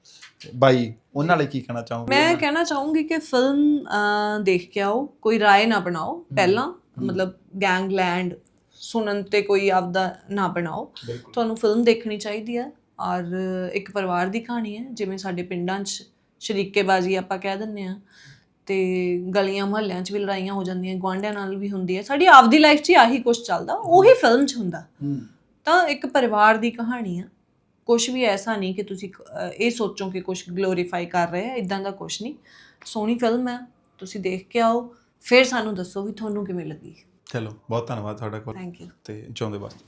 ਬਾਈ ਉਹਨਾਂ ਲਈ ਕੀ ਕਹਿਣਾ ਚਾਹੋਗੇ? ਮੈਂ ਕਹਿਣਾ ਚਾਹੂੰਗੀ ਕਿ ਫਿਲਮ ਦੇਖ ਕੇ ਆਓ ਕੋਈ ਰਾਏ ਨਾ ਬਣਾਓ ਪਹਿਲਾਂ ਮਤਲਬ ਗੈਂਗਲੈਂਡ ਸੁਣਨ ਤੇ ਕੋਈ ਆਪਦਾ ਨਾ ਬਣਾਓ। ਤੁਹਾਨੂੰ ਫਿਲਮ ਦੇਖਣੀ ਚਾਹੀਦੀ ਹੈ। ਔਰ ਇੱਕ ਪਰਿਵਾਰ ਦੀ ਕਹਾਣੀ ਹੈ ਜਿਵੇਂ ਸਾਡੇ ਪਿੰਡਾਂ 'ਚ ਸ਼ਰੀਕੇਬਾਜ਼ੀ ਆਪਾਂ ਕਹਿ ਦਿੰਦੇ ਆ ਤੇ ਗਲੀਆਂ ਮੁਹੱਲਿਆਂ 'ਚ ਵੀ ਲੜਾਈਆਂ ਹੋ ਜਾਂਦੀਆਂ ਗੁਆਂਢੀਆਂ ਨਾਲ ਵੀ ਹੁੰਦੀ ਹੈ। ਸਾਡੀ ਆਪਦੀ ਲਾਈਫ 'ਚ ਹੀ ਆਹੀ ਕੁਝ ਚੱਲਦਾ ਉਹੀ ਫਿਲਮ 'ਚ ਹੁੰਦਾ। ਤਾਂ ਇੱਕ ਪਰਿਵਾਰ ਦੀ ਕਹਾਣੀ ਆ ਕੁਝ ਵੀ ਐਸਾ ਨਹੀਂ ਕਿ ਤੁਸੀਂ ਇਹ ਸੋਚੋ ਕਿ ਕੁਝ ਗਲੋਰੀਫਾਈ ਕਰ ਰਹੇ ਆ ਇਦਾਂ ਦਾ ਕੁਝ ਨਹੀਂ। ਸੋਹਣੀ ਫਿਲਮ ਹੈ ਤੁਸੀਂ ਦੇਖ ਕੇ ਆਓ। ਫਿਰ ਸਾਨੂੰ ਦੱਸੋ ਵੀ ਤੁਹਾਨੂੰ ਕਿਵੇਂ ਲੱਗੀ। ਚਲੋ ਬਹੁਤ ਧੰਨਵਾਦ ਤੁਹਾਡਾ ਕੋਲ। ਥੈਂਕ ਯੂ ਤੇ ਜਿਉਂਦੇ ਵਾਸਤੇ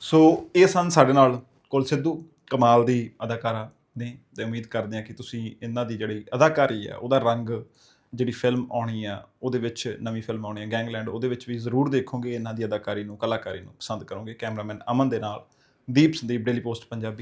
ਸੋ ਇਹ ਸਨ ਸਾਡੇ ਨਾਲ ਕੁਲ ਸਿੱਧੂ ਕਮਾਲ ਦੀ ਅਦਾਕਾਰਾ ਨੇ ਤੇ ਉਮੀਦ ਕਰਦੇ ਹਾਂ ਕਿ ਤੁਸੀਂ ਇਹਨਾਂ ਦੀ ਜਿਹੜੀ ਅਦਾਕਾਰੀ ਆ ਉਹਦਾ ਰੰਗ ਜਿਹੜੀ ਫਿਲਮ ਆਉਣੀ ਆ ਉਹਦੇ ਵਿੱਚ ਨਵੀਂ ਫਿਲਮ ਆਉਣੀ ਆ ਗੈਂਗਲੈਂਡ ਉਹਦੇ ਵਿੱਚ ਵੀ ਜ਼ਰੂਰ ਦੇਖੋਗੇ ਇਹਨਾਂ ਦੀ ਅਦਾਕਾਰੀ ਨੂੰ ਕਲਾਕਾਰੀ ਨੂੰ ਪਸੰਦ ਕਰੋਗੇ। ਕੈਮਰਾਮੈਨ ਅਮਨ ਦੇ ਨਾਲ ਦੀਪ ਸੰਦੀਪ ਡੇਲੀ ਪੋਸਟ ਪੰਜਾਬੀ।